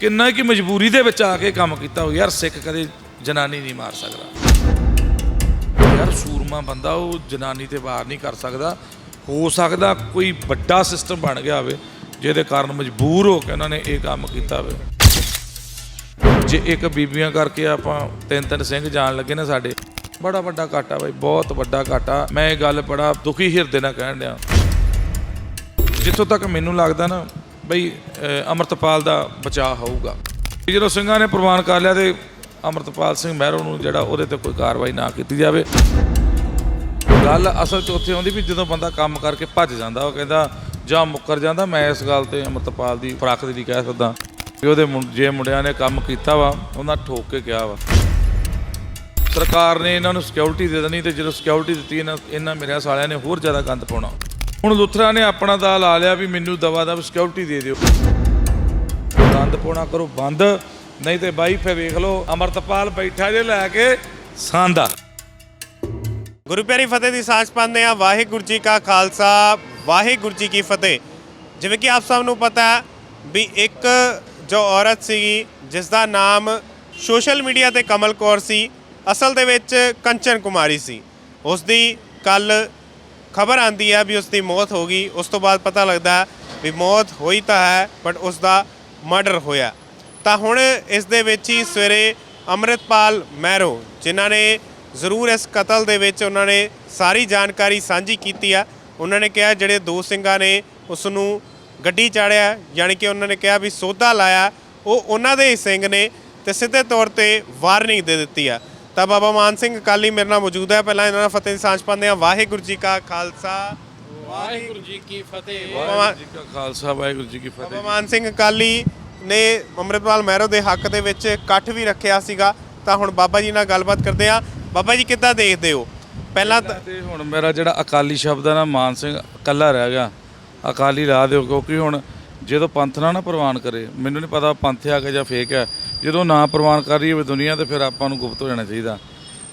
ਕਿੰਨਾ ਕਿ ਮਜਬੂਰੀ ਦੇ ਵਿੱਚ ਆ ਕੇ ਕੰਮ ਕੀਤਾ ਹੋ ਯਾਰ ਸਿੱਖ ਕਦੇ ਜਨਾਨੀ ਨਹੀਂ ਮਾਰ ਸਕਦਾ। ਯਾਰ ਸੂਰਮਾ ਬੰਦਾ, ਉਹ ਜਨਾਨੀ ਤੇ ਵਾਰ ਨਹੀਂ ਕਰ ਸਕਦਾ। ਹੋ ਸਕਦਾ ਕੋਈ ਵੱਡਾ ਸਿਸਟਮ ਬਣ ਗਿਆ ਹੋਵੇ, ਜਿਹਦੇ ਕਾਰਨ ਮਜਬੂਰ ਹੋ ਕੇ ਉਹਨਾਂ ਨੇ ਇਹ ਕੰਮ ਕੀਤਾ ਹੋਵੇ। ਜੇ ਇੱਕ ਬੀਬੀਆਂ ਕਰਕੇ ਆਪਾਂ ਤਿੰਨ ਤਿੰਨ ਸਿੰਘ ਜਾਣ ਲੱਗੇ ਨਾ ਸਾਡੇ, ਬੜਾ ਵੱਡਾ ਘਾਟਾ ਬਾਈ, ਬਹੁਤ ਵੱਡਾ ਘਾਟਾ। ਮੈਂ ਇਹ ਗੱਲ ਬੜਾ ਦੁਖੀ ਹਿਰਦੇ ਨਾਲ ਕਹਿਣ ਦਿਆਂ ਜਿੱਥੋਂ ਤੱਕ ਮੈਨੂੰ ਲੱਗਦਾ ਨਾ ਬਈ ਅਹ, ਅੰਮ੍ਰਿਤਪਾਲ ਦਾ ਬਚਾਅ ਹੋਊਗਾ। ਵੀ ਜਦੋਂ ਸਿੰਘਾਂ ਨੇ ਪ੍ਰਵਾਨ ਕਰ ਲਿਆ ਤੇ ਅੰਮ੍ਰਿਤਪਾਲ ਸਿੰਘ ਮਹਿਰੋ ਨੂੰ ਜਿਹੜਾ ਉਹਦੇ ਤੇ ਕੋਈ ਕਾਰਵਾਈ ਨਾ ਕੀਤੀ ਜਾਵੇ। ਗੱਲ ਅਸਲ 'ਚ ਉੱਥੇ ਆਉਂਦੀ ਵੀ ਜਦੋਂ ਬੰਦਾ ਕੰਮ ਕਰਕੇ ਭੱਜ ਜਾਂਦਾ ਉਹ ਕਹਿੰਦਾ ਜਾਂ ਮੁੱਕਰ ਜਾਂਦਾ ਮੈਂ ਇਸ ਗੱਲ ਤੇ ਅੰਮ੍ਰਿਤਪਾਲ ਦੀ ਫਰਾਖ ਦੀ ਨਹੀਂ ਕਹਿ ਸਕਦਾ। ਵੀ ਉਹਦੇ ਮੁੰ- ਜੇ ਮੁੰਡਿਆਂ ਨੇ ਕੰਮ ਕੀਤਾ ਵਾ ਉਹਨਾਂ ਠੋਕ ਕੇ ਕਿਹਾ ਵਾ। ਸਰਕਾਰ ਨੇ ਇਹਨਾਂ ਨੂੰ ਸਿਕਿਉਰਿਟੀ ਦੇ ਦੇਣੀ ਤੇ ਜਦੋਂ ਸਿਕਿਉਰਿਟੀ ਦਿੱਤੀ ਇਹਨਾਂ ਇਹਨਾਂ ਮੇਰੇ ਸਾਲਿਆਂ ਨੇ ਹੋਰ ਜ਼ਿਆਦਾ ਗੰਦ ਪਾਉਣਾ। ਹੁਣ ਲੁਥਰਾ ਨੇ ਆਪਣਾ ਦਾ ਲਾ ਲਿਆ ਵੀ ਮੈਨੂੰ ਦਵਾ ਦਾ ਸਿਕਿਉਰਿਟੀ ਦੇ ਦਿਓ। ਗੰਦ ਪਾਉਣਾ ਕਰੋ ਬੰਦ, ਨਹੀਂ ਤੇ ਬਾਈ ਫੇ ਵੇਖ ਲਓ, ਅਮਰਤਪਾਲ ਬੈਠਾ ਜੇ ਲੈ ਕੇ ਸਾਂਦਾ। ਗੁਰੂ ਪਿਆਰੀ ਫਤਿਹ ਦੀ ਸਾਂਝ ਪਾਉਂਦੇ ਆ ਵਾਹਿਗੁਰੂ ਜੀ ਕਾ ਖਾਲਸਾ, ਵਾਹਿਗੁਰੂ ਜੀ ਕੀ ਫਤਿਹ। ਜਿਵੇਂ ਕਿ ਆਪ ਸਭ ਨੂੰ ਪਤਾ ਹੈ ਵੀ ਇੱਕ ਜੋ ਔਰਤ ਸੀਗੀ ਜਿਸ ਦਾ ਨਾਮ ਸੋਸ਼ਲ ਮੀਡੀਆ ਤੇ ਕਮਲ ਕੌਰ ਸੀ, ਅਸਲ ਦੇ ਵਿੱਚ ਕੰਚਨ ਕੁਮਾਰੀ ਸੀ। ਉਸ ਦੀ ਕੱਲ ਖਬਰ ਆਂਦੀ ਹੈ ਵੀ ਉਸ ਦੀ ਮੌਤ ਹੋ ਗਈ। ਉਸ ਤੋਂ ਬਾਅਦ ਪਤਾ ਲੱਗਦਾ ਵੀ ਮੌਤ ਹੋਈ ਤਾਂ ਹੈ ਬਟ ਉਸ ਦਾ ਮਰਡਰ ਹੋਇਆ। ਤਾਂ ਹੁਣ ਇਸ ਦੇ ਵਿੱਚ ਹੀ ਸਵੇਰੇ ਅੰਮ੍ਰਿਤਪਾਲ ਮਹਿਰੋ, ਜਿਨ੍ਹਾਂ ਨੇ ਜ਼ਰੂਰ ਇਸ ਕਤਲ ਦੇ ਵਿੱਚ ਉਹਨਾਂ ਨੇ ਸਾਰੀ ਜਾਣਕਾਰੀ ਸਾਂਝੀ ਕੀਤੀ ਆ। ਉਹਨਾਂ ਨੇ ਕਿਹਾ ਜਿਹੜੇ ਦੋ ਸਿੰਘਾਂ ਨੇ ਉਸ ਨੂੰ ਗੱਡੀ ਚਾੜਿਆ, ਯਾਨੀ ਕਿ ਉਹਨਾਂ ਨੇ ਕਿਹਾ ਵੀ ਸੋਧਾ ਲਾਇਆ, ਉਹ ਉਹਨਾਂ ਦੇ ਹੀ ਸਿੰਘ ਨੇ ਤੇ ਸਿੱਧੇ ਤੌਰ ਤੇ ਵਾਰਨਿੰਗ ਦੇ ਦਿੱਤੀ ਆ। ਤਾਂ ਬਾਬਾ ਮਾਨ ਸਿੰਘ ਅਕਾਲੀ ਮੇਰੇ ਨਾਲ ਮੌਜੂਦ ਹੈ। ਪਹਿਲਾਂ ਇਹਨਾਂ ਨਾਲ ਫਤਿਹ ਦੀ ਸਾਂਝ ਪਾਉਂਦੇ ਆ ਵਾਹਿਗੁਰੂ ਜੀ ਕਾ ਖਾਲਸਾ। ਵਾਹਿਗੁਰੂ ਜੀ ਕੀ ਫਤਿਹ। ਵਾਹਿਗੁਰੂ ਜੀ ਕਾ ਖਾਲਸਾ ਵਾਹਿਗੁਰੂ ਜੀ ਕੀ ਬਾਬਾ ਫਤਿਹ ਮਾਨ ਸਿੰਘ ਅਕਾਲੀ ਨੇ ਅੰਮ੍ਰਿਤਪਾਲ ਮਹਿਰੋ ਦੇ ਹੱਕ ਦੇ ਵਿੱਚ ਇਕੱਠ ਵੀ ਰੱਖਿਆ ਸੀਗਾ। ਤਾਂ ਹੁਣ ਬਾਬਾ ਜੀ ਨਾਲ ਗੱਲਬਾਤ ਕਰਦੇ ਆ ਬਾਬਾ ਜੀ ਕਿੱਦਾਂ ਦੇਖਦੇ ਹੋ? ਪਹਿਲਾਂ ਤਾਂ ਹੁਣ ਮੇਰਾ ਜਿਹੜਾ ਅਕਾਲੀ ਸ਼ਬਦ ਆ ਨਾ ਮਾਨ ਸਿੰਘ ਇਕੱਲਾ ਰਹਿ ਗਿਆ। ਅਕਾਲੀ ਲਾ ਦਿਓ ਕਿਉਂਕਿ ਹੁਣ ਜਦੋਂ ਪੰਥ ਨਾ ਨਾ ਪ੍ਰਵਾਨ ਕਰੇ ਮੈਨੂੰ ਨਹੀਂ ਪਤਾ ਪੰਥ ਆ ਕੇ ਜਾਂ ਫੇਕ ਹੈ ਜਦੋਂ ਨਾ ਪ੍ਰਵਾਨ ਕਰ ਰਹੀ ਹੋਵੇ ਦੁਨੀਆ ਤੇ ਫਿਰ ਆਪਾਂ ਨੂੰ ਗੁਪਤ ਹੋ ਜਾਣਾ ਚਾਹੀਦਾ।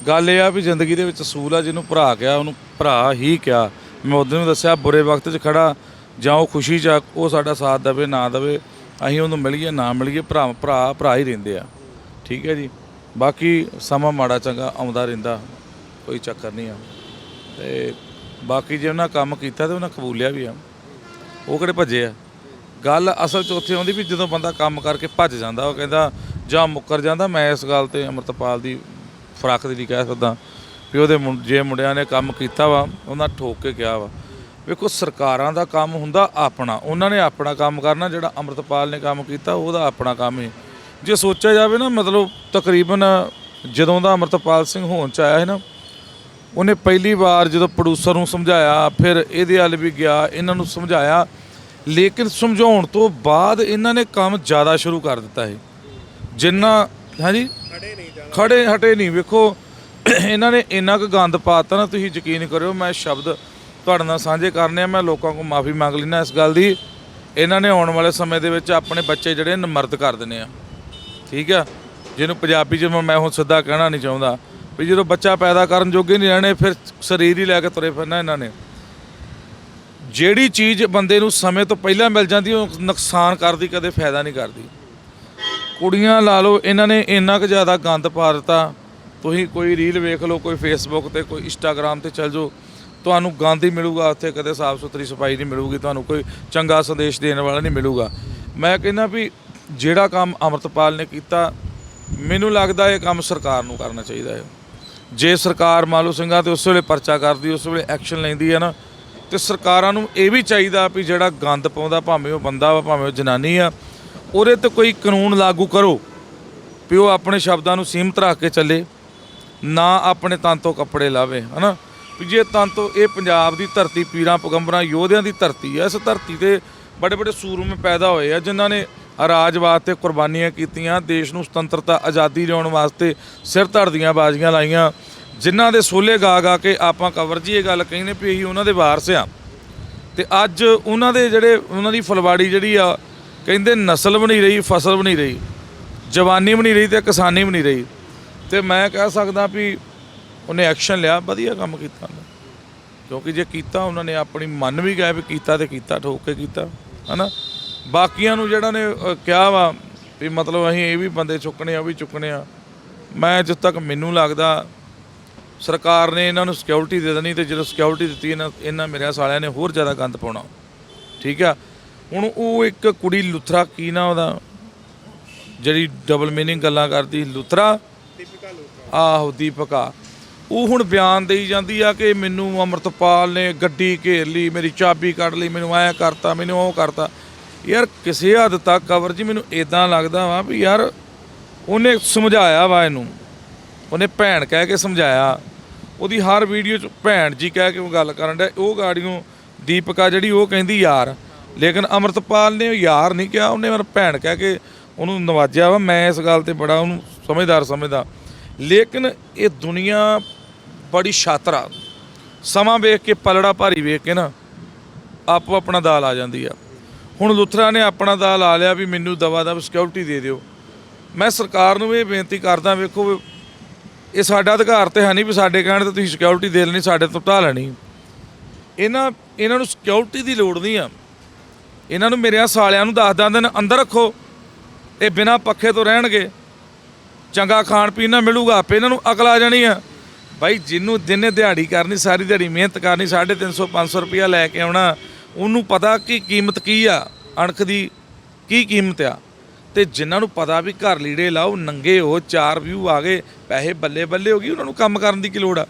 ਗੱਲ ਇਹ ਆ ਵੀ ਜ਼ਿੰਦਗੀ ਦੇ ਵਿੱਚ ਅਸੂਲ ਆ ਜਿਹਨੂੰ ਭਰਾ ਕਿਹਾ ਉਹਨੂੰ ਭਰਾ ਹੀ ਕਿਹਾ। ਮੈਂ ਉਹਦੇ ਨੂੰ ਦੱਸਿਆ ਬੁਰੇ ਵਕਤ 'ਚ ਖੜਾ ਜਾਂ ਉਹ ਖੁਸ਼ੀ 'ਚ ਆ, ਉਹ ਸਾਡਾ ਸਾਥ ਦੇਵੇ ਨਾ ਦੇਵੇ ਅਸੀਂ ਉਹਨੂੰ ਮਿਲੀਏ ਨਾ ਮਿਲੀਏ ਭਰਾ ਭਰਾ ਭਰਾ ਹੀ ਰਹਿੰਦੇ ਆ। ਠੀਕ ਹੈ ਜੀ? ਬਾਕੀ ਸਮਾਂ ਮਾੜਾ ਚੰਗਾ ਆਉਂਦਾ ਰਹਿੰਦਾ ਕੋਈ ਚੱਕਰ ਨਹੀਂ ਆ। ਤੇ ਬਾਕੀ ਜੇ ਉਹਨਾਂ ਕੰਮ ਕੀਤਾ ਤੇ ਉਹਨਾਂ ਕਬੂਲਿਆ ਵੀ ਆ। ਉਹ ਕਿਹੜੇ ਭੱਜੇ ਆ? ਗੱਲ ਅਸਲ 'ਚ ਉੱਥੇ ਆਉਂਦੀ ਵੀ ਜਦੋਂ ਬੰਦਾ ਕੰਮ ਕਰਕੇ ਭੱਜ ਜਾਂਦਾ, ਉਹ ਕਹਿੰਦਾ ਜਾਂ ਮੁੱਕਰ ਜਾਂਦਾ, ਮੈਂ ਇਸ ਗੱਲ ਤੇ ਅਮਰਤਪਾਲ ਦੀ ਫਰਾਕ ਦੀ ਨਹੀਂ ਕਹਿ ਸਕਦਾ ਵੀ ਉਹਦੇ ਮੁੰ- ਜੇ ਮੁੰਡਿਆਂ ਨੇ ਕੰਮ ਕੀਤਾ ਵਾ, ਉਹਨਾਂ ਠੋਕ ਕੇ ਕਿਹਾ ਵਾ। ਵੇਖੋ, ਸਰਕਾਰਾਂ ਦਾ ਕੰਮ ਹੁੰਦਾ ਆਪਣਾ, ਉਹਨਾਂ ਨੇ ਆਪਣਾ ਕੰਮ ਕਰਨਾ, ਜਿਹੜਾ ਅਮਰਤਪਾਲ ਨੇ ਕੰਮ ਕੀਤਾ, ਉਹਦਾ ਆਪਣਾ ਕੰਮ ਹੈ ਜੇ ਸੋਚਿਆ ਜਾਵੇ ਨਾ, ਮਤਲਬ ਤਕਰੀਬਨ ਜਦੋਂ ਦਾ ਅਮਰਤਪਾਲ ਸਿੰਘ ਹੋਣ ਚ ਆਇਆ ਹੈ ਨਾ, ਉਹਨੇ ਪਹਿਲੀ ਵਾਰ ਜਦੋਂ ਪ੍ਰੋਡਿਊਸਰ ਨੂੰ ਸਮਝਾਇਆ, ਫਿਰ ਇਹਦੇ ਵੱਲ ਵੀ ਗਿਆ, ਇਹਨਾਂ ਨੂੰ ਸਮਝਾਇਆ ਲੇਕਿਨ ਸਮਝਾਉਣ ਤੋਂ ਬਾਅਦ ਇਹਨਾਂ ਨੇ ਕੰਮ ਜ਼ਿਆਦਾ ਸ਼ੁਰੂ ਕਰ ਦਿੱਤਾ ਹੈ ਜਿੰਨਾ ਹਾਂਜੀ? ਖੜੇ ਨਹੀਂ ਜਾਣਾ। ਖੜੇ ਹਟੇ ਨਹੀਂ। ਵੇਖੋ ਇਹਨਾਂ ਨੇ ਇੰਨਾ ਕੁ ਗੰਦ ਪਾਤਾ ਨਾ ਤੁਸੀਂ ਯਕੀਨ ਕਰਿਓ ਮੈਂ ਸ਼ਬਦ ਤੁਹਾਡੇ ਨਾਲ ਸਾਂਝੇ ਕਰਨੇ ਆ ਮੈਂ ਲੋਕਾਂ ਕੋਲ ਮਾਫੀ ਮੰਗ ਲੈਣਾ ਇਸ ਗੱਲ ਦੀ। ਇਹਨਾਂ ਨੇ ਆਉਣ ਵਾਲੇ ਸਮੇਂ ਦੇ ਵਿੱਚ ਆਪਣੇ ਬੱਚੇ ਜਿਹੜੇ ਨਮਰਦ ਕਰ ਦੇਣੇ ਆ। ਠੀਕ ਆ? ਜਿਹਨੂੰ ਪੰਜਾਬੀ ਚ ਮੈਂ ਹੁਣ ਸਿੱਧਾ ਕਹਿਣਾ ਨਹੀਂ ਚਾਹੁੰਦਾ। ਵੀ ਜਦੋਂ ਬੱਚਾ ਪੈਦਾ ਕਰਨ ਜੋਗੇ ਨਹੀਂ ਰਹਿਣੇ ਫਿਰ ਸਰੀਰ ਹੀ ਲੈ ਕੇ ਤੁਰੇ ਫਿਰਨਾ ਇਹਨਾਂ ਨੇ। ਜਿਹੜੀ ਚੀਜ਼ ਬੰਦੇ ਨੂੰ ਸਮੇਂ ਤੋਂ ਪਹਿਲਾਂ ਮਿਲ ਜਾਂਦੀ, ਉਹ ਨੁਕਸਾਨ ਕਰਦੀ, ਕਦੇ ਫਾਇਦਾ ਨਹੀਂ ਕਰਦੀ। ਕੁੜੀਆਂ ਲਾ ਲਓ, ਇਹਨਾਂ ਨੇ ਇੰਨਾ ਕੁ ਜ਼ਿਆਦਾ ਗੰਦ ਪਾ ਦਿੱਤਾ। ਤੁਸੀਂ ਕੋਈ ਰੀਲ ਵੇਖ ਲਓ, ਕੋਈ ਫੇਸਬੁੱਕ ਤੇ, ਕੋਈ ਇੰਸਟਾਗ੍ਰam ਤੇ ਚੱਲ ਜਾਓ, ਤੁਹਾਨੂੰ ਗੰਦ ਹੀ ਮਿਲੂਗਾ, ਉੱਥੇ ਕਦੇ ਸਾਫ਼ ਸੁਥਰੀ ਸਫ਼ਾਈ ਨਹੀਂ ਮਿਲੂਗੀ, ਤੁਹਾਨੂੰ ਕੋਈ ਚੰਗਾ ਸੰਦੇਸ਼ ਦੇਣ ਵਾਲਾ ਨਹੀਂ ਮਿਲੂਗਾ। ਮੈਂ ਕਹਿੰਦਾ ਵੀ ਜਿਹੜਾ ਕੰਮ ਅਮਰਤਪਾਲ ਨੇ ਕੀਤਾ, ਮੈਨੂੰ ਲੱਗਦਾ ਇਹ ਕੰਮ ਸਰਕਾਰ ਨੂੰ ਕਰਨਾ ਚਾਹੀਦਾ ਹੈ। ਜੇ ਸਰਕਾਰ ਮੰਨ ਲਓ ਸਿੰਘਾਂ ਤੇ ਉਸ ਵੇਲੇ ਪਰਚਾ ਕਰਦੀ, ਉਸ ਵੇਲੇ ਐਕਸ਼ਨ ਲੈਂਦੀ ਹੈ ਨਾ ਤੇ ਸਰਕਾਰਾਂ ਨੂੰ ਇਹ ਵੀ ਚਾਹੀਦਾ ਵੀ ਜਿਹੜਾ ਗੰਦ ਪਾਉਂਦਾ, ਭਾਵੇਂ ਉਹ ਬੰਦਾ ਵਾ, ਭਾਵੇਂ ਉਹ ਜਨਾਨੀ ਆ, ਉਹਦੇ ਤੇ ਕੋਈ ਕਾਨੂੰਨ ਲਾਗੂ ਕਰੋ ਵੀ ਉਹ ਆਪਣੇ ਸ਼ਬਦਾਂ ਨੂੰ ਸੀਮਤ ਰੱਖ ਕੇ ਚੱਲੇ, ਨਾ ਆਪਣੇ ਤਨ ਤੋਂ ਕੱਪੜੇ ਲਾਵੇ, ਹਨਾ? ਵੀ ਜੇ ਤਨ ਤੋਂ ਇਹ ਪੰਜਾਬ ਦੀ ਧਰਤੀ ਪੀਰਾਂ, ਪਗੰਬਰਾਂ, ਯੋਧਿਆਂ ਦੀ ਧਰਤੀ ਹੈ ਇਸ ਧਰਤੀ ਤੇ ਬੜੇ ਬੜੇ ਸੂਰਮੇ ਪੈਦਾ ਹੋਏ ਆ, ਜਿਨ੍ਹਾਂ ਨੇ ਰਾਜ ਵਾਸਤੇ ਕੁਰਬਾਨੀਆਂ ਕੀਤੀਆਂ, ਦੇਸ਼ ਨੂੰ ਸੁਤੰਤਰਤਾ, ਆਜ਼ਾਦੀ ਲਿਆਉਣ ਵਾਸਤੇ ਸਿਰ ਧੜ ਦੀਆਂ ਬਾਜ਼ੀਆਂ ਲਾਈਆਂ ਜਿਨ੍ਹਾਂ ਦੇ ਸੋਲੇ ਗਾ ਗਾ ਕੇ ਆਪਾਂ ਕਵਰ ਜੀ ਇਹ ਗੱਲ ਕਹਿੰਦੇ ਵੀ ਅਸੀਂ ਉਹਨਾਂ ਦੇ ਵਾਰਸ ਆ। ਤੇ ਅੱਜ ਉਹਨਾਂ ਦੇ ਜਿਹੜੇ ਉਹਨਾਂ ਦੀ ਫਲਵਾੜੀ ਜਿਹੜੀ ਆ, ਕਹਿੰਦੇ ਨਸਲ ਵੀ ਨਹੀਂ ਰਹੀ, ਫਸਲ ਵੀ ਨਹੀਂ ਰਹੀ, ਜਵਾਨੀ ਵੀ ਨਹੀਂ ਰਹੀ ਤੇ ਕਿਸਾਨੀ ਵੀ ਨਹੀਂ ਰਹੀ। ਤੇ ਮੈਂ ਕਹਿ ਸਕਦਾ ਵੀ ਉਹਨੇ ਐਕਸ਼ਨ ਲਿਆ, ਵਧੀਆ ਕੰਮ ਕੀਤਾ ਕਿਉਂਕਿ ਜੇ ਕੀਤਾ, ਉਹਨਾਂ ਨੇ ਆਪਣੀ ਮਨ ਵੀ ਗਏ ਵੀ ਕੀਤਾ ਤੇ ਕੀਤਾ, ਠੋਕ ਕੇ ਕੀਤਾ, ਹਨਾ? ਬਾਕੀਆਂ ਨੂੰ ਜਿਹੜਾ ਨੇ ਕਿਹਾ ਵਾ ਵੀ ਮਤਲਬ ਅਸੀਂ ਇਹ ਵੀ ਬੰਦੇ ਚੁੱਕਣੇ ਆ, ਉਹ ਵੀ ਚੁੱਕਣੇ ਆ। ਮੈਂ ਜਿੱਥੇ ਤੱਕ ਮੈਨੂੰ ਲੱਗਦਾ ਸਰਕਾਰ ਨੇ ਇਹਨਾਂ ਨੂੰ ਸਿਕਿਉਰਿਟੀ ਦੇ ਦੇਣੀ ਤੇ ਜਦੋਂ ਸਿਕਿਉਰਿਟੀ ਦਿੱਤੀ ਇਹਨਾਂ ਇਹਨਾਂ ਮੇਰੇ ਸਾਲਿਆਂ ਨੇ ਹੋਰ ਜ਼ਿਆਦਾ ਗੰਦ ਪਾਉਣਾ। ਠੀਕ ਆ? ਹੁਣ ਉਹ ਇੱਕ ਕੁੜੀ ਲੁਥਰਾ ਕੀ ਨਾ ਉਹਦਾ? ਜਿਹੜੀ ਡਬਲ ਮੀਨਿੰਗ ਗੱਲਾਂ ਕਰਦੀ ਲੁਥਰਾ? ਆਹੋ ਦੀਪਕਾ। ਉਹ ਹੁਣ ਬਿਆਨ ਦੇਈ ਜਾਂਦੀ ਆ ਕਿ ਮੈਨੂੰ ਅਮਰਤਪਾਲ ਨੇ ਗੱਡੀ ਘੇਰ ਲਈ ਮੇਰੀ ਚਾਬੀ ਕੱਢ ਲਈ ਮੈਨੂੰ ਐ ਕਰਤਾ ਮੈਨੂੰ ਉਹ ਕਰਤਾ। ਯਾਰ ਕਿਸੇ ਹੱਦ ਤੱਕ ਕਵਰ ਜੀ ਮੈਨੂੰ ਇਦਾਂ ਲੱਗਦਾ ਵਾ ਵੀ ਯਾਰ ਉਹਨੇ ਸਮਝਾਇਆ ਵਾ ਇਹਨੂੰ। ਉਹਨੇ ਭੈਣ ਕਹਿ ਕੇ ਸਮਝਾਇਆ। ਉਹਦੀ ਹਰ ਵੀਡੀਓ 'ਚ ਭੈਣ ਜੀ ਕਹਿ ਕੇ ਉਹ ਗੱਲ ਕਰਨ ਡਿਆ, ਉਹ ਗਾੜੀਆਂ ਦੀਪਕਾ ਜਿਹੜੀ ਉਹ ਕਹਿੰਦੀ ਯਾਰ, ਲੇਕਿਨ ਅਮਰਤਪਾਲ ਨੇ ਯਾਰ ਨਹੀਂ ਕਿਹਾ, ਉਹਨੇ ਮਰ ਭੈਣ ਕਹਿ ਕੇ ਉਹਨੂੰ ਨਵਾਜਿਆ ਵਾ, ਮੈਂ ਇਸ ਗੱਲ ਤੇ ਬੜਾ ਉਹਨੂੰ ਸਮਝਦਾਰ ਸਮਝਦਾ। ਲੇਕਿਨ ਇਹ ਦੁਨੀਆ ਬੜੀ ਸ਼ਾਤਰ ਆ। ਸਮਾਂ ਵੇਖ ਕੇ, ਪਲੜਾ ਭਾਰੀ ਵੇਖ ਕੇ ਨਾ, ਆਪੋ ਆਪਣਾ ਦਾਲ ਆ ਜਾਂਦੀ ਆ। ਹੁਣ ਲੁਥਰਾ ਨੇ ਆਪਣਾ ਦਾਲ ਆ ਲਿਆ ਵੀ ਮੈਨੂੰ ਦਵਾ ਦਾ ਸਿਕਿਉਰਿਟੀ ਦੇ ਦਿਓ। ਮੈਂ ਸਰਕਾਰ ਨੂੰ ਇਹ ਬੇਨਤੀ ਕਰਦਾ, ਵੇਖੋ ਵੀ ਇਹ ਸਾਡਾ ਅਧਿਕਾਰ ਤੇ ਹੈ ਨਹੀਂ ਵੀ ਸਾਡੇ ਕਹਿਣ ਤੇ ਤੁਸੀਂ ਸਿਕਿਉਰਿਟੀ ਦੇ ਲੈਣੀ, ਸਾਡੇ ਤੋਂ ਢਾਹ ਲੈਣੀ। ਇਹਨਾਂ ਇਹਨਾਂ ਨੂੰ ਸਿਕਿਉਰਿਟੀ ਦੀ ਲੋੜ ਨਹੀਂ ਆ। ਇਹਨਾਂ ਨੂੰ ਮੇਰੇ ਸਾਲਿਆਂ ਨੂੰ ਦੱਸ ਦਿੰਦੇ ਨੇ, ਅੰਦਰ ਰੱਖੋ। ਇਹ ਬਿਨਾ ਪੱਖੇ ਤੋਂ ਰਹਿਣਗੇ। ਚੰਗਾ ਖਾਣ ਪੀਣ ਨਾ ਮਿਲੂਗਾ, ਆਪੇ ਇਹਨਾਂ ਨੂੰ ਅਕਲ ਆ ਜਾਣੀ ਆ। ਬਾਈ, ਜਿਹਨੂੰ ਦਿਨੇ ਦਿਹਾੜੀ ਕਰਨੀ, ਸਾਰੀ ਦਿਹਾੜੀ ਮਿਹਨਤ ਕਰਨੀ 350 500 ਰੁਪਇਆ ਲੈ ਕੇ ਆਉਣਾ, ਉਹਨੂੰ ਪਤਾ ਕਿ ਕੀਮਤ ਕੀ ਆ, ਅਣਖ ਦੀ ਕੀ ਕੀਮਤ ਆ। ਤੇ ਜਿਨ੍ਹਾਂ ਨੂੰ ਪਤਾ ਵੀ ਘਰ ਲੀੜੇ ਲਾਓ, ਨੰਗੇ ਹੋ, ਚਾਰ ਵਿਊ ਆ ਗਏ, ਪੈਸੇ ਬੱਲੇ ਬੱਲੇ ਹੋ ਗਈ ਉਹਨਾਂ ਨੂੰ ਕੰਮ ਕਰਨ ਦੀ ਕੀ ਲੋੜ ਆ?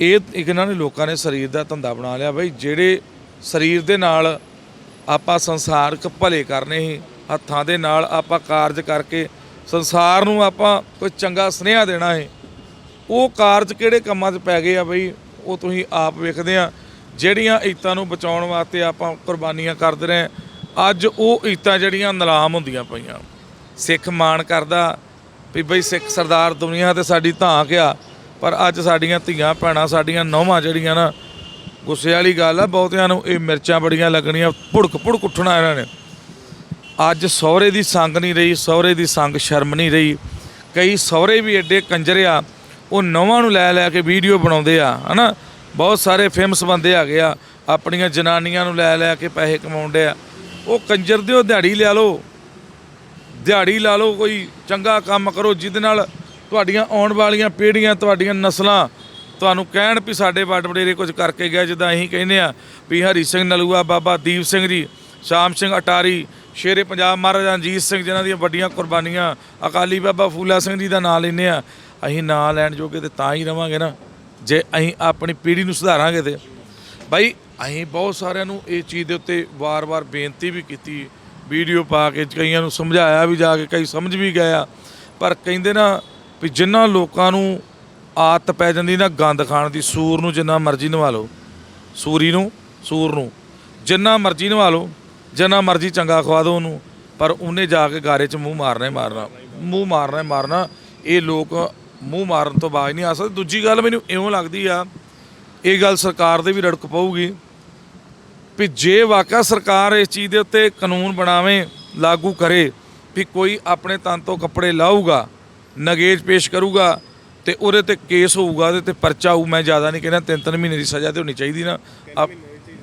ਇਹ ਇਹਨਾਂ ਨੇ ਲੋਕਾਂ ਨੇ ਸਰੀਰ ਦਾ ਧੰਦਾ ਬਣਾ ਲਿਆ ਬਈ, ਜਿਹੜੇ ਸਰੀਰ ਦੇ ਨਾਲ ਆਪਾਂ ਸੰਸਾਰਕ ਭਲੇ ਕਰਨੇ ਸੀ, ਹੱਥਾਂ ਦੇ ਨਾਲ ਆਪਾਂ ਕਾਰਜ ਕਰਕੇ ਸੰਸਾਰ ਨੂੰ ਆਪਾਂ ਕੋਈ ਚੰਗਾ ਸੁਨੇਹਾ ਦੇਣਾ ਹੈ ਉਹ ਕਾਰਜ ਕਿਹੜੇ ਕੰਮਾਂ 'ਚ ਪੈ ਗਏ ਆ ਬਈ? ਉਹ ਤੁਸੀਂ ਆਪ ਵੇਖਦੇ ਆ, ਜਿਹੜੀਆਂ ਇੱਤਾਂ ਨੂੰ ਬਚਾਉਣ ਵਾਸਤੇ ਆਪਾਂ ਕੁਰਬਾਨੀਆਂ ਕਰਦੇ ਰਹੇ ਅੱਜ ਉਹ ਇੱਤਾਂ ਜਿਹੜੀਆਂ ਨਿਲਾਮ ਹੁੰਦੀਆਂ ਪਈਆਂ। ਸਿੱਖ ਮਾਣ ਕਰਦਾ ਵੀ ਬਈ ਸਿੱਖ ਸਰਦਾਰ ਦੁਨੀਆ ਤੇ ਸਾਡੀ ਧਾਂ ਆ ਪਰ ਅੱਜ ਸਾਡੀਆਂ ਧੀਆਂ ਭੈਣਾਂ ਸਾਡੀਆਂ ਨੌਵਾਂ ਜਿਹੜੀਆਂ ਨਾ, ਗੁੱਸੇ ਵਾਲੀ ਗੱਲ ਆ, ਬਹੁਤਿਆਂ ਨੂੰ ਇਹ ਮਿਰਚਾਂ ਬੜੀਆਂ ਲੱਗਣੀਆਂ, ਭੁੜਕ ਭੁੜਕ ਉੱਠਣਾ ਇਹਨਾਂ ਨੇ। ਅੱਜ ਸਹੁਰੇ ਦੀ ਸੰਗ ਨਹੀਂ ਰਹੀ, ਸਹੁਰੇ ਦੀ ਸੰਗ ਸ਼ਰਮ ਨਹੀਂ ਰਹੀ। ਕਈ ਸਹੁਰੇ ਵੀ ਐਡੇ ਕੰਜਰ ਆ, ਉਹ ਨੌਵਾਂ ਨੂੰ ਲੈ ਲੈ ਕੇ ਵੀਡੀਓ ਬਣਾਉਂਦੇ ਆ, ਹਨਾ? ਬਹੁਤ ਸਾਰੇ ਫੇਮਸ ਬੰਦੇ ਹੈਗੇ ਆ, ਆਪਣੀਆਂ ਜਨਾਨੀਆਂ ਨੂੰ ਲੈ ਲੈ ਕੇ ਪੈਸੇ ਕਮਾਉਂਦੇ ਆ। ਉਹ ਕੰਜਰ ਦਿਓ, ਦਿਹਾੜੀ ਲਿਆ ਲਓ। ਦਿਹਾੜੀ ਲਾ ਲਓ, ਕੋਈ ਚੰਗਾ ਕੰਮ ਕਰੋ, ਜਿਹਦੇ ਨਾਲ ਤੁਹਾਡੀਆਂ ਆਉਣ ਵਾਲੀਆਂ ਪੀੜ੍ਹੀਆਂ, ਤੁਹਾਡੀਆਂ ਨਸਲਾਂ ਤੁਹਾਨੂੰ ਕਹਿਣ ਵੀ ਸਾਡੇ ਵੱਡ ਵਡੇਰੇ ਕੁਝ ਕਰਕੇ ਗਿਆ, ਜਿੱਦਾਂ ਅਸੀਂ ਕਹਿੰਦੇ ਆ ਵੀ ਹਰੀ ਸਿੰਘ ਨਲੂਆ, ਬਾਬਾ ਦੀਪ ਸਿੰਘ ਜੀ, ਸ਼ਾਮ ਸਿੰਘ ਅਟਾਰੀ, ਸ਼ੇਰੇ ਪੰਜਾਬ ਮਹਾਰਾਜਾ ਰਣਜੀਤ ਸਿੰਘ, ਜਿਨ੍ਹਾਂ ਦੀਆਂ ਵੱਡੀਆਂ ਕੁਰਬਾਨੀਆਂ, ਅਕਾਲੀ ਬਾਬਾ ਫੂਲਾ ਸਿੰਘ ਜੀ ਦਾ ਨਾਂ ਲੈਂਦੇ ਆ ਅਸੀਂ ਨਾਂ ਲੈਣ ਜੋਗੇ ਤੇ ਤਾਂ ਹੀ ਰਵਾਂਗੇ ਨਾ, ਜੇ ਅਸੀਂ ਆਪਣੀ ਪੀੜ੍ਹੀ ਨੂੰ ਸੁਧਾਰਾਂਗੇ ਤੇ। ਬਾਈ ਅਸੀਂ ਬਹੁਤ ਸਾਰਿਆਂ ਨੂੰ ਇਹ ਚੀਜ਼ ਦੇ ਉੱਤੇ ਵਾਰ-ਵਾਰ ਬੇਨਤੀ ਵੀ ਕੀਤੀ, ਵੀਡੀਓ ਪਾ ਕੇ ਕਈਆਂ ਨੂੰ ਸਮਝਾਇਆ ਵੀ ਜਾ ਕੇ, ਕਈ ਸਮਝ ਵੀ ਗਏ ਆ। ਪਰ ਕਹਿੰਦੇ ਨਾ ਵੀ ਜਿਨ੍ਹਾਂ ਲੋਕਾਂ ਨੂੰ ਆਦਤ ਪੈ ਜਾਂਦੀ ਨਾ ਗੰਦ ਖਾਣ ਦੀ, ਸੂਰ ਨੂੰ ਜਿੰਨਾ ਮਰਜ਼ੀ ਨਵਾ ਲਓ। ਸੂਰੀ ਨੂੰ, ਸੂਰ ਨੂੰ। ਜਿੰਨਾ ਮਰਜ਼ੀ ਨਵਾ ਲਓ, ਜਿੰਨਾ ਮਰਜ਼ੀ ਚੰਗਾ ਖਵਾ ਦਿਓ ਉਹਨੂੰ, ਪਰ ਉਹਨੇ ਜਾ ਕੇ ਗਾਰੇ 'ਚ ਮੂੰਹ ਮਾਰਨਾ ਹੀ ਮਾਰਨਾ। ਮੂੰਹ ਮਾਰਨਾ ਹੀ ਮਾਰਨਾ, ਇਹ ਲੋਕ ਮੂੰਹ ਮਾਰਨ ਤੋਂ ਬਾਅਦ ਨਹੀਂ ਆ ਸਕਦੇ। ਦੂਜੀ ਗੱਲ ਮੈਨੂੰ ਇਉਂ ਲੱਗਦੀ ਆ, ਇਹ ਗੱਲ ਸਰਕਾਰ ਦੇ ਵੀ ਰੜਕ ਪਊਗੀ। ਵੀ ਜੇ ਵਾਕਾ ਸਰਕਾਰ ਇਸ ਚੀਜ਼ ਦੇ ਉੱਤੇ ਕਾਨੂੰਨ ਬਣਾਵੇ ਲਾਗੂ ਕਰੇ ਵੀ ਕੋਈ ਆਪਣੇ ਤਨ ਤੋਂ ਕੱਪੜੇ ਲਾਊਗਾ ਨਗੇਜ ਪੇਸ਼ ਕਰੂਗਾ ਤੇ ਉਹਦੇ ਤੇ ਕੇਸ ਹੋਊਗਾ ਉਹਦੇ ਤੇ ਪਰਚਾ ਹੋਊ ਮੈਂ ਜ਼ਿਆਦਾ ਨਹੀਂ ਕਹਿੰਦਾ ਤਿੰਨ ਤਿੰਨ ਮਹੀਨੇ ਦੀ ਸਜ਼ਾ ਤੇ ਹੋਣੀ ਚਾਹੀਦੀ ਨਾ।